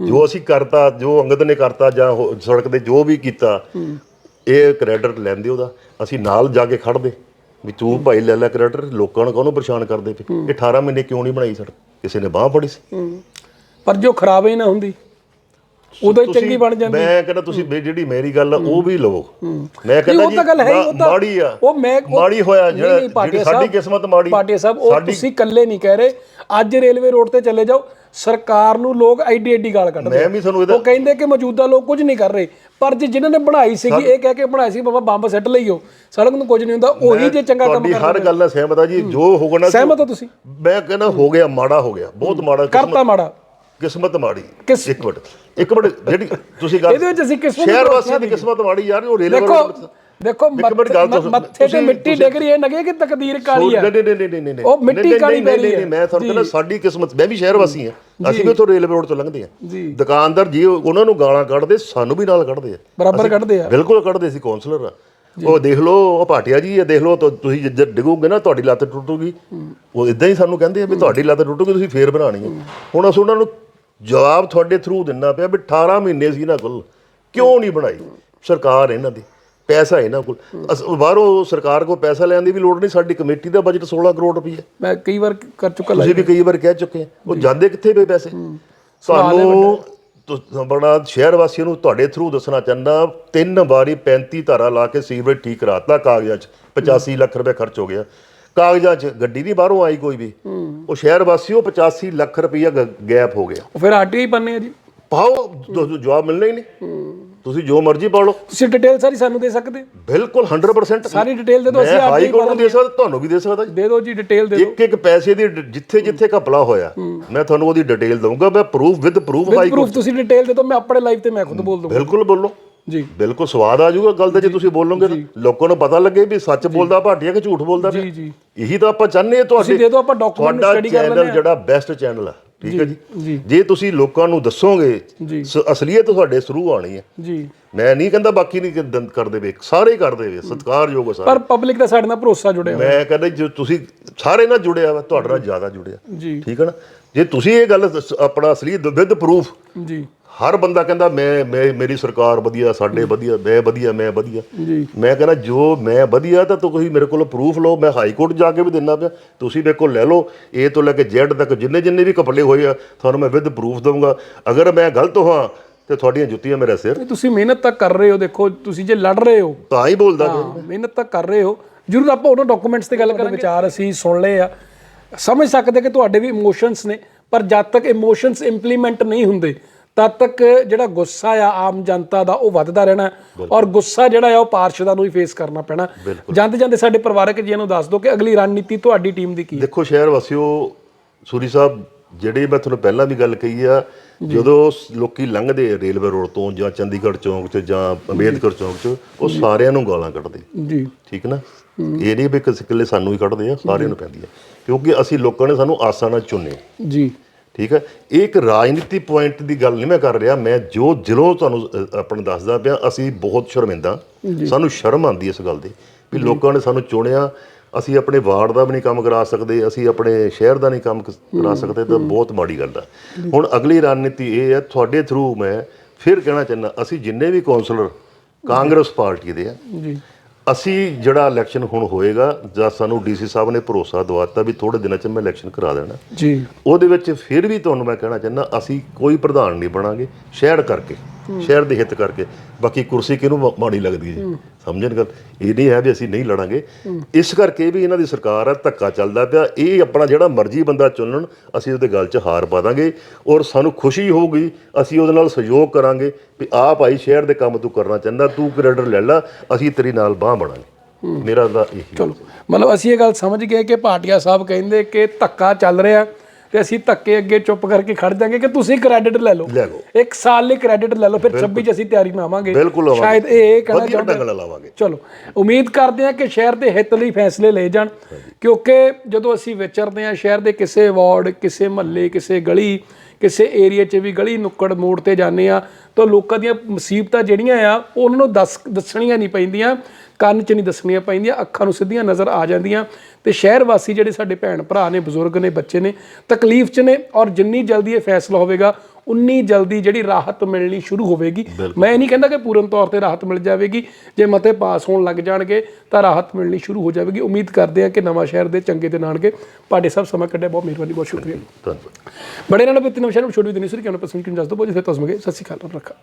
ਜੋ ਅਸੀਂ ਕਰਤਾ ਜੋ ਅੰਗਦ ਨੇ ਕਰਤਾ ਜਾਂ ਸੜਕ ਤੇ ਜੋ ਵੀ ਕੀਤਾ ਇਹ ਕ੍ਰੈਡਿਟ ਲੈਂਦੇ ਉਹਦਾ। ਅਸੀਂ ਨਾਲ ਜਾ ਕੇ ਖੜਦੇ ਵੀ ਤੂੰ ਭਾਈ ਲੈ ਲੈ ਕ੍ਰੈਡਿਟ ਲੋਕਾਂ ਨੂੰ ਕਾਹਨੂੰ ਪਰੇਸ਼ਾਨ ਕਰਦੇ ਪਏ? ਇਹ 18 ਮਹੀਨੇ ਕਿਉਂ ਨਹੀਂ ਬਣਾਈ ਸੜਕ? ਕਿਸੇ ਨੇ ਬਾਂਹ ਫੜੀ ਸੀ? ਪਰ ਜੋ ਖਰਾਬ ਹੀ ਨਾ ਹੁੰਦੀ ਉਦੋਂ ਹੀ ਚੰਗੀ ਬਣ ਜਾਂਦੀ। ਮੈਂ ਕਹਿੰਦਾ ਤੁਸੀਂ ਵੀ ਜਿਹੜੀ ਮੇਰੀ ਗੱਲ ਆ ਉਹ ਵੀ ਲਵੋ। ਮੈਂ ਕਹਿੰਦਾ ਉਹ ਤਾਂ ਗੱਲ ਹੈ ਹੀ, ਉਹ ਤਾਂ- ਮਾੜੀ ਆ। ਉਹ ਮੈਂ ਉਹ- ਮਾੜੀ ਹੋਇਆ ਨਹੀਂ, ਜਿਹੜਾ ਨਹੀਂ, ਭਾਟੀਆ ਜਿਹੜੀ ਸਾਡੀ ਸਾਹਿਬ- ਕਿਸਮਤ ਮਾੜੀ ਭਾਟੀਆ ਸਾਹਿਬ ਉਹ ਸਾਡੀ- ਤੁਸੀਂ ਇਕੱਲੇ ਨਹੀਂ ਕਹਿ ਰਹੇ। ਅੱਜ ਰੇਲਵੇ ਰੋਡ ਤੇ ਚੱਲੇ ਜਾਓ ਸਰਕਾਰ ਨੂੰ ਲੋਕ ਐਡੀ ਐਡੀ ਗਾਲ ਕੱਢਦੇ ਮੈਂ ਵੀ ਤੁਹਾਨੂੰ ਇਹਦਾ ਉਹ ਕਹਿੰਦੇ ਕਿ ਮੌਜੂਦਾ ਲੋਕ ਕੁਝ ਨਹੀਂ ਕਰ ਰਹੇ। ਪਰ ਜੇ ਜਿਨ੍ਹਾਂ ਨੇ ਬਣਾਈ ਸੀਗੀ ਇਹ ਕਹਿ ਕੇ ਬਣਾਈ ਸੀ ਬਾਬਾ ਬੰਬ ਸੱਟ ਲਈਓ ਸੜਕ ਨੂੰ ਕੁਝ ਨਹੀਂ ਹੁੰਦਾ ਉਹੀ ਜੇ ਚੰਗਾ ਕੰਮ ਤੁਹਾਡੀ ਹਰ ਗੱਲ ਨਾਲ ਸਹਿਮਤ ਆ ਜੀ ਜੋ ਹੋਣਾ ਸਹਿਮਤ ਹੋ ਤੁਸੀਂ? ਮੈਂ ਕਹਿੰਦਾ ਹੋ ਗਿਆ ਮਾੜਾ ਹੋ ਗਿਆ ਬਹੁਤ ਮਾੜਾ ਕਿਸਮਤ ਕਰਤਾ ਮਾੜਾ। ਕਿਸਮਤ ਮਾੜੀ। ਕਿਸ- ਇੱਕ ਮਿੰਟ ਇੱਕ ਮਿੰਟ ਜਿਹੜੀ ਤੁਸੀਂ ਗੱਲ ਇਹਦੇ ਵਿੱਚ ਅਸੀਂ ਕਿਸਮਤ ਸ਼ਹਿਰ ਵਾਸੀਆਂ ਦੀ ਕਿਸਮਤ ਮਾੜੀ ਯਾਰ ਉਹ ਰੇਲਵੇ ਦੇਖੋ ਦੇਖੋ ਮਿੰਟ ਗੱਲ ਮੱਥੇ ਦੱਸੋ। ਮੱਥੇ ਤੇ ਤੁਸੀਂ- ਮਿੱਟੀ ਡਿੱਗ ਰਹੀ ਹੈ ਨਗੇ ਕਿ ਤਕਦੀਰ ਕਾਲੀ ਹੈ। ਨਹੀਂ ਨਹੀਂ ਨਹੀਂ ਨਹੀਂ ਨਹੀਂ ਉਹ ਮਿੱਟੀ ਨਹੀਂ, ਕਾਲੀ ਨਹੀਂ, ਪੈ ਰਹੀ ਨਹੀਂ, ਹੈ। ਨਹੀਂ, ਮੈਂ ਤੁਹਾਨੂੰ ਕਹਿੰਦਾ ਸਾਡੀ ਕਿਸਮਤ ਮੈਂ ਵੀ ਸ਼ਹਿਰ ਵਾਸੀ ਹਾਂ। ਅਸੀਂ ਵੀ ਉੱਥੋਂ ਰੇਲਵੇ ਰੋਡ ਤੋਂ ਲੰਘਦੇ ਆ ਜੀ। ਦੁਕਾਨਦਾਰ ਜੀ ਉਹਨਾਂ ਨੂੰ ਗਾਲਾਂ ਕੱਢਦੇ ਸਾਨੂੰ ਵੀ ਨਾਲ ਕੱਢਦੇ ਆ। ਬਰਾਬਰ ਕੱਢਦੇ ਆ। ਬਿਲਕੁਲ ਕੱਢਦੇ ਸੀ ਕਾਉਂਸਲਰ ਆ। ਉਹ ਦੇਖ ਲਓ ਉਹ ਭਾਟਿਆ ਜੀ ਇਹ ਦੇਖ ਲਓ ਤੁ- ਤੁਸੀਂ ਜਦ ਡਿੱਗੋਗੇ ਨਾ ਤੁਹਾਡੀ ਲੱਤ ਟੁੱਟੂਗੀ। ਉਹ ਇਦਾਂ ਹੀ ਸਾਨੂੰ ਕਹਿੰਦੇ ਆ ਵੀ ਤੁਹਾਡੀ ਲੱਤ ਟੁੱਟੂਗੀ ਤੁਸੀਂ ਫੇਰ ਬਣਾਣੀ ਹੈ। ਹੁਣ ਅਸੀਂ ਉਹਨਾਂ ਨੂੰ ਜਵਾਬ ਤੁਹਾਡੇ ਥਰੂ ਦਿੰਨਾ ਪਿਆ ਵੀ 18 ਮਹੀਨੇ ਸੀ ਇਹਨਾਂ ਕੋਲ। ਕਿਉਂ ਨਹੀਂ ਬਣਾਈ? ਸਰਕਾਰ ਇਹਨਾਂ ਦੀ ਪੈਸਾ ਇਹਨਾਂ ਕੋਲ। ਬਾਹਰੋਂ ਸਰਕਾਰ ਕੋਲ ਪੈਸਾ ਲੈਣ ਦੀ ਵੀ ਲੋੜ ਨਹੀਂ ਸਾਡੀ ਕਮੇਟੀ ਦਾ ਬਜਟ 16 ਕਰੋੜ ਰੁਪਏ ਮੈਂ ਕਈ ਵਾਰ ਕਰ ਚੁੱਕਾ ਤੁਸੀਂ ਵੀ ਕਈ ਵਾਰ ਕਹਿ ਚੁੱਕੇ ਉਹ ਜਾਂਦੇ ਕਿੱਥੇ ਪਏ ਪੈਸੇ? ਤੁਹਾਨੂੰ ਤੁ- ਬੜਾ ਸ਼ਹਿਰ ਵਾਸੀਆਂ ਨੂੰ ਤੁਹਾਡੇ ਥਰੂ ਦੱਸਣਾ ਚਾਹੁੰਦਾ ਤਿੰਨ ਵਾਰੀ 35 ਧਾਰਾ ਲਾ ਕੇ ਸੀਵਰੇਜ ਠੀਕ ਕਰਾਤਾ ਕਾਗਜ਼ਾਂ 'ਚ 85 ਲੱਖ ਰੁਪਏ ਖਰਚ ਹੋ ਗਿਆ। ਕਾਗਜ਼ਾਂ 'ਚ ਗੱਡੀ ਨਹੀਂ ਬਾਹਰੋਂ ਆਈ ਕੋਈ ਵੀ। ਉਹ ਸ਼ਹਿਰ ਵਾਸੀਓ 85 ਲੱਖ ਰੁਪਈਆ ਗ- ਗੈਪ ਹੋ ਗਿਆ। ਉਹ ਫਿਰ ਆਰਟੀਆਈ ਪੰਨੇ ਆ ਜੀ। ਪਾਓ ਜ- ਜਵਾਬ ਮਿਲਣਾ ਹੀ ਨਹੀਂ। ਤੁਸੀਂ ਜੋ ਮਰਜ਼ੀ ਪਾ ਲਓ। ਤੁਸੀਂ ਡਿਟੇਲ ਸਾਰੀ ਸਾਨੂੰ ਦੇ ਸਕਦੇ? ਹੋ? ਬਿਲਕੁਲ 100% ਸਾਰੀ ਡਿਟੇਲ ਦੇ ਦਿਓ ਅਸੀਂ ਹਾਈ ਆਰਟੀਆਈ ਕੋਰਟ ਨੂੰ ਦੇ ਸਕਦਾ ਤੁਹਾਨੂੰ ਵੀ ਦੇ ਸਕਦਾ ਜੀ। ਦੇ ਦਿਓ ਜੀ ਡਿਟੇਲ ਦੇ ਦਿਓ। ਇੱਕ ਇੱਕ ਪੈਸੇ ਦੀ ਡ- ਜਿੱਥੇ ਜਿੱਥੇ ਘਪਲਾ ਹੋਇਆ ਮੈਂ ਤੁਹਾਨੂੰ ਉਹਦੀ ਡਿਟੇਲ ਦਊਂਗਾ ਮੈਂ proof with proof high proof ਤੁਸੀਂ ਡਿਟੇਲ ਦੇ ਦਿਓ ਮੈਂ ਆਪਣੇ ਲਾਈਵ ਤੇ ਮੈਂ ਖੁਦ ਬੋਲ ਦੂੰਗਾ ਬਿਲਕੁਲ ਬੋਲੋ। ਜੀ। ਬਿਲਕੁਲ ਸਵਾਦ ਆ ਜਾਊਗਾ ਗੱਲ ਤੇ ਜੇ ਤੁਸੀਂ ਬੋਲੋਗੇ। ਲੋਕਾਂ ਨੂੰ ਪਤਾ ਲੱਗੇ ਵੀ ਸੱਚ ਬੋਲਦਾ ਭਾਟੀਆ ਕਿ ਝੂਠ ਬੋਲਦਾ ਜੀ ਜੀ। ਇਹੀ ਤਾਂ ਆਪਾਂ ਚਾਹੁੰਦੇ ਹਾਂ ਤੁਹਾਡੇ ਤੁਸੀਂ ਦੇ ਦਿਓ ਆਪਾਂ ਤੁਹਾਡਾ study ਕਰ ਲੈਂਦੇ ਹਾਂ। ਜਿਹੜਾ ਬੈਸਟ ਚੈਨਲ ਆ ਠੀਕ ਹੈ ਜੀ? ਜੀ। ਤੁਸੀਂ ਲੋਕਾਂ ਨੂੰ ਦੱਸੋਗੇ ਅਸਲੀਅਤ ਤੁਹਾਡੇ ਥਰੂ ਆਣੀ ਹੈ। ਜੀ। ਮੈਂ ਨਹੀਂ ਕਹਿੰਦਾ ਬਾਕੀ ਨਹੀਂ ਕਰ- ਕਰਦੇ ਵੇ ਸਾਰੇ ਕਰਦੇ ਵੇ ਸਤਿਕਾਰਯੋਗ ਸਾਰੇ। ਪਰ ਪਬਲਿਕ ਦਾ ਸਾਡੇ ਨਾਲ ਭਰੋਸਾ ਜੁੜਿਆ ਹੋਇਆ। ਮੈਂ ਕਹਿੰਦਾ ਜੋ ਤੁਸੀਂ ਸਾਰੇ ਨਾਲ ਜੁੜਿਆ ਵਾ ਤੁਹਾਡੇ ਨਾਲ ਜ਼ਿਆਦਾ ਜੁੜਿਆ। ਠੀਕ ਹੈ ਨਾ? ਜੇ ਤੁਸੀਂ ਇਹ ਗੱਲ ਆਪਣਾ ਅਸਲੀ ਵਿਦ ਪ੍ਰੂਫ ਜੀ। ਹਰ ਬੰਦਾ ਕਹਿੰਦਾ ਮੈਂ ਮੈਂ ਮੇਰੀ ਸਰਕਾਰ ਵਧੀਆ ਸਾਡੇ ਵਧੀਆ ਮੈਂ ਵਧੀਆ ਮੈਂ ਵਧੀਆ। ਜੀ। ਮੈਂ ਕਹਿੰਦਾ ਜੋ ਮੈਂ ਵਧੀਆ ਤਾਂ ਤੁਸੀਂ ਮੇਰੇ ਕੋਲ ਪ੍ਰੂਫ ਲਓ ਮੈਂ ਹਾਈ ਕੋਰਟ ਜਾ ਕੇ ਵੀ ਦਿੰਦਾ ਪਿਆ। ਤੁਸੀਂ ਮੇਰੇ ਕੋਲ ਲੈ ਲਓ ਏ ਤੋਂ ਲੈ ਕੇ ਜ਼ੈਡ ਤੱਕ ਜਿੰਨੇ ਜਿੰਨੇ ਵੀ ਕਪੜੇ ਹੋਏ ਆ ਤੁਹਾਨੂੰ ਮੈਂ ਵਿਦ ਪ੍ਰੂਫ ਦਊਂਗਾ। ਅਗਰ ਮੈਂ ਗਲਤ ਹਾਂ ਤੇ ਤੁਹਾਡੀਆਂ ਜੁੱਤੀਆਂ ਮੇਰੇ ਸਿਰ ਤੁਸੀਂ ਮਿਹਨਤ ਤਾਂ ਕਰ ਰਹੇ ਹੋ ਦੇਖੋ ਤੁਸੀਂ ਜੇ ਲੜ ਰਹੇ ਹੋ। ਤਾਂ ਹੀ ਬੋਲਦਾ ਮਿਹਨਤ ਤਾਂ ਕਰ ਰਹੇ ਹੋ। ਜਰੂਰ ਆਪਾਂ ਉਹਨਾਂ ਡਾਕੂਮੈਂਟਸ ਤੇ ਗੱਲ ਕਰਾਂਗੇ। ਵਿਚਾਰ ਅਸੀਂ ਸੁਣ ਲਏ ਆ। ਸਮਝ ਸਕਦੇ ਕਿ ਤੁਹਾਡੇ ਵੀ ਇਮੋਸ਼ਨਸ ਨੇ ਪਰ ਜਦ ਤੱਕ ਇਮੋਸ਼ਨਸ ਇੰਪਲੀਮੈਂਟ ਨਹੀਂ ਹੁੰਦੇ ਤਦ ਤੱਕ ਜਿਹੜਾ ਗੁੱਸਾ ਆ ਆਮ ਜਨਤਾ ਦਾ ਉਹ ਵੱਧਦਾ ਰਹਿਣਾ ਔਰ ਗੁੱਸਾ ਜਿਹੜਾ ਆ ਉਹ ਪਾਰਸ਼ਦਾਂ ਨੂੰ ਹੀ ਫੇਸ ਕਰਨਾ ਪੈਣਾ। ਜਾਂਦੇ ਜਾਂਦੇ ਸਾਡੇ ਪਰਿਵਾਰਕ ਜੀਆਂ ਨੂੰ ਦੱਸ ਦਿਓ ਕਿ ਅਗਲੀ ਰਣਨੀਤੀ ਤੁਹਾਡੀ ਟੀਮ ਦੀ ਕੀ ਹੈ? ਦੇਖੋ ਸ਼ਹਿਰ ਵਾਸੀਓ ਸੂਰੀ ਸਾਹਿਬ ਜਿਹੜੀ ਮੈਂ ਤੁਹਾਨੂੰ ਪਹਿਲਾਂ ਵੀ ਗੱਲ ਕਹੀ ਆ ਜਦੋਂ ਲੋਕੀ ਲੰਘਦੇ ਰੇਲਵੇ ਰੋਡ ਤੋਂ ਜਾਂ ਚੰਡੀਗੜ੍ਹ ਚੌਂਕ 'ਚ ਜਾਂ ਅੰਬੇਦਕਰ ਚੌਂਕ 'ਚ ਉਹ ਸਾਰਿਆਂ ਨੂੰ ਗਾਲਾਂ ਕੱਢਦੇ। ਜੀ। ਠੀਕ ਨਾ? ਇਹ ਨਹੀਂ ਵੀ ਕਿਸੇ ਇਕੱਲੇ ਸਾਨੂੰ ਹੀ ਕੱਢਦੇ ਆ ਸਾਰਿਆਂ ਨੂੰ ਪੈਂਦੀ ਆ। ਕਿਉਂਕਿ ਅਸੀਂ ਲੋਕਾਂ ਨੇ ਸਾਨੂੰ ਆਸਾਂ ਨਾਲ ਚੁਣਿਆ। ਜੀ। ਠੀਕ ਹੈ? ਇਹ ਇੱਕ ਰਾਜਨੀਤੀ ਪੁਆਇੰਟ ਦੀ ਗੱਲ ਨਹੀਂ ਮੈਂ ਕਰ ਰਿਹਾ। ਮੈਂ ਜੋ ਦਿਲੋਂ ਤੁਹਾਨੂੰ ਆਪਣਾ ਦੱਸਦਾ ਪਿਆ ਅਸੀਂ ਬਹੁਤ ਸ਼ਰਮਿੰਦਾ। ਸਾਨੂੰ ਸ਼ਰਮ ਆਉਂਦੀ ਇਸ ਗੱਲ ਦੀ ਵੀ ਲੋਕਾਂ ਨੇ ਸਾਨੂੰ ਚੁਣਿਆ ਅਸੀਂ ਆਪਣੇ ਵਾਰਡ ਦਾ ਵੀ ਨਹੀਂ ਕੰਮ ਕਰਾ ਸਕਦੇ ਅਸੀਂ ਆਪਣੇ ਸ਼ਹਿਰ ਦਾ ਨਹੀਂ ਕੰਮ ਕਰਾ ਸਕਦੇ ਤਾਂ ਬਹੁਤ ਮਾੜੀ ਗੱਲ ਆ। ਹੁਣ ਅਗਲੀ ਰਣਨੀਤੀ ਇਹ ਹੈ ਤੁਹਾਡੇ ਥਰੂ ਮੈਂ ਫਿਰ ਕਹਿਣਾ ਚਾਹੁੰਦਾ ਅਸੀਂ ਜਿੰਨੇ ਵੀ ਕੌਂਸਲਰ ਕਾਂਗਰਸ ਪਾਰਟੀ ਦੇ ਆ ਜੀ। ਅਸੀਂ ਜਿਹੜਾ ਇਲੈਕਸ਼ਨ ਹੁਣ ਹੋਏਗਾ ਜਾਂ ਸਾਨੂੰ ਡੀਸੀ ਸਾਹਿਬ ਨੇ ਭਰੋਸਾ ਦਵਾਤਾ ਵੀ ਥੋੜੇ ਦਿਨਾਂ 'ਚ ਮੈਂ ਇਲੈਕਸ਼ਨ ਕਰਾ ਦੇਣਾ। ਜੀ। ਉਹਦੇ ਵਿੱਚ ਫਿਰ ਵੀ ਤੁਹਾਨੂੰ ਮੈਂ ਕਹਿਣਾ ਚਾਹੁੰਦਾ ਅਸੀਂ ਕੋਈ ਪ੍ਰਧਾਨ ਨਹੀਂ ਬਣਾਂਗੇ ਸ਼ਹਿਰ ਕਰਕੇ। ਸ਼ਹਿਰ ਦੇ ਹਿੱਤ ਕਰਕੇ। ਬਾਕੀ ਕੁਰਸੀ ਕਿਹਨੂੰ ਮਾੜੀ ਲੱਗਦੀ ਹੈ ਜੀ? ਸਮਝਣ ਗੱਲ? ਇਹ ਨਹੀਂ ਹੈ ਵੀ ਅਸੀਂ ਨਹੀਂ ਲੜਾਂਗੇ। ਇਸ ਕਰਕੇ ਵੀ ਇਹਨਾਂ ਦੀ ਸਰਕਾਰ ਆ ਧੱਕਾ ਚੱਲਦਾ ਪਿਆ। ਇਹ ਆਪਣਾ ਜਿਹੜਾ ਮਰਜ਼ੀ ਬੰਦਾ ਚੁਣਨ ਅਸੀਂ ਉਹਦੇ ਗੱਲ 'ਚ ਹਾਰ ਪਾ ਦਾਂਗੇ। ਔਰ ਸਾਨੂੰ ਖੁਸ਼ੀ ਹੋਊਗੀ ਅਸੀਂ ਉਹਦੇ ਨਾਲ ਸਹਿਯੋਗ ਕਰਾਂਗੇ ਵੀ ਆਹ ਭਾਈ ਸ਼ਹਿਰ ਦੇ ਕੰਮ ਤੂੰ ਕਰਨਾ ਚਾਹੁੰਦਾ ਤੂੰ ਕ੍ਰੈਡਿਟ ਲੈ ਲੈ ਅਸੀਂ ਤੇਰੀ ਨਾਲ ਬਾਹ ਬਣਾਂਗੇ। ਮੇਰਾ ਤਾਂ ਇਹੀ ਚਲੋ। ਮਤਲਬ। ਅਸੀਂ ਇਹ ਗੱਲ ਸਮਝ ਗਏ ਕਿ ਭਾਟੀਆ ਸਾਹਿਬ ਕਹਿੰਦੇ ਕਿ ਧੱਕਾ ਚੱਲ ਰਿਹਾ। ਤੇ ਅਸੀਂ ਧੱਕੇ ਅੱਗੇ ਚੁੱਪ ਕਰਕੇ ਖੜ ਜਾਾਂਗੇ ਕਿ ਤੁਸੀਂ ਕ੍ਰੈਡਿਟ ਲੈ ਲਓ। ਲੈ ਲਓ। ਇੱਕ ਸਾਲ ਲਈ ਕ੍ਰੈਡਿਟ ਲੈ ਲਓ ਫਿਰ 26 ਚ ਅਸੀਂ ਤਿਆਰੀ ਆਵਾਂਗੇ। ਸ਼ਾਇਦ ਇਹ ਕਹਿਣਾ ਚਾਹੁੰਦੇ ਚਲੋ ਉਮੀਦ ਕਰਦੇ ਹਾਂ ਕਿ ਸ਼ਹਿਰ ਦੇ ਹਿੱਤ ਲਈ ਫੈਸਲੇ ਲਏ ਜਾਣ ਕਿਉਂਕਿ ਜਦੋਂ ਅਸੀਂ ਵਿਚਰਦੇ ਹਾਂ ਸ਼ਹਿਰ ਦੇ ਕਿਸੇ ਵਾਰਡ ਕਿਸੇ ਮਹੱਲੇ ਕਿਸੇ ਗਲੀ ਕਿਸੇ ਏਰੀਆ 'ਚ ਵੀ ਗਲੀ ਨੁੱਕੜ ਮੋੜ ਤੇ ਜਾਂਦੇ ਆ ਤਾਂ ਲੋਕਾਂ ਦੀਆਂ ਮੁਸੀਬਤਾਂ ਜਿਹੜੀਆਂ ਆ ਉਹ ਉਹਨਾਂ ਨੂੰ ਦੱਸ ਦੱਸਣੀਆਂ ਨਹੀਂ ਪੈਂਦੀਆਂ। ਕੰਨ 'ਚ ਨਹੀਂ ਦੱਸਣੀਆਂ ਪੈਂਦੀਆਂ ਅੱਖਾਂ ਨੂੰ ਸਿੱਧੀਆਂ ਨਜ਼ਰ ਆ ਜਾਂਦੀਆਂ ਤੇ ਸ਼ਹਿਰ ਵਾਸੀ ਜਿਹੜੇ ਸਾਡੇ ਭੈਣ ਭਰਾ ਨੇ ਬਜ਼ੁਰਗ ਨੇ ਬੱਚੇ ਨੇ ਤਕਲੀਫ 'ਚ ਨੇ ਔਰ ਜਿੰਨੀ ਜਲਦੀ ਇਹ ਫੈਸਲਾ ਹੋਵੇਗਾ ਉਨੀ ਜਲਦੀ ਜਿਹੜੀ ਰਾਹਤ ਮਿਲਣੀ ਸ਼ੁਰੂ ਹੋਵੇਗੀ। ਮੈਂ ਇਹ ਨਹੀਂ ਕਹਿੰਦਾ ਕਿ ਪੂਰਨ ਤੌਰ ਤੇ ਰਾਹਤ ਮਿਲ ਜਾਵੇਗੀ ਜੇ ਮਤੇ ਪਾਸ ਹੋਣ ਲੱਗ ਜਾਣਗੇ ਤਾਂ ਰਾਹਤ ਮਿਲਣੀ ਸ਼ੁਰੂ ਹੋ ਜਾਵੇਗੀ। ਉਮੀਦ ਕਰਦੇ ਹਾਂ ਕਿ ਨਵਾਂ ਸ਼ਹਿਰ ਦੇ ਚੰਗੇ ਦੇ ਨਾਨਕੇ ਪਾਡੇ ਸਭ ਸਮਾਂ ਕੱਢਿਆ ਬਹੁਤ ਮਿਹਰਬਾਨੀ ਬਹੁਤ ਸ਼ੁਕਰੀਆ। ਧੰਨਵਾਦ। ਬੜੇ ਨਾਲ ਬਿੱਤੀ ਨਵਾਂ ਸ਼ਹਿਰ ਨੂੰ ਛੋਟੀ ਵੀ ਦਿਨੀ ਸੁਰੀ ਕਿਉਂ ਪਸੰਦ ਕਿਉਂ ਜਸ ਦੋ ਬਹੁਤ ਜਿੱਥੇ ਤਸਮਗੇ ਸਤਿ ਸ਼੍ਰੀ ਅਕਾਲ ਰੱਖਾ।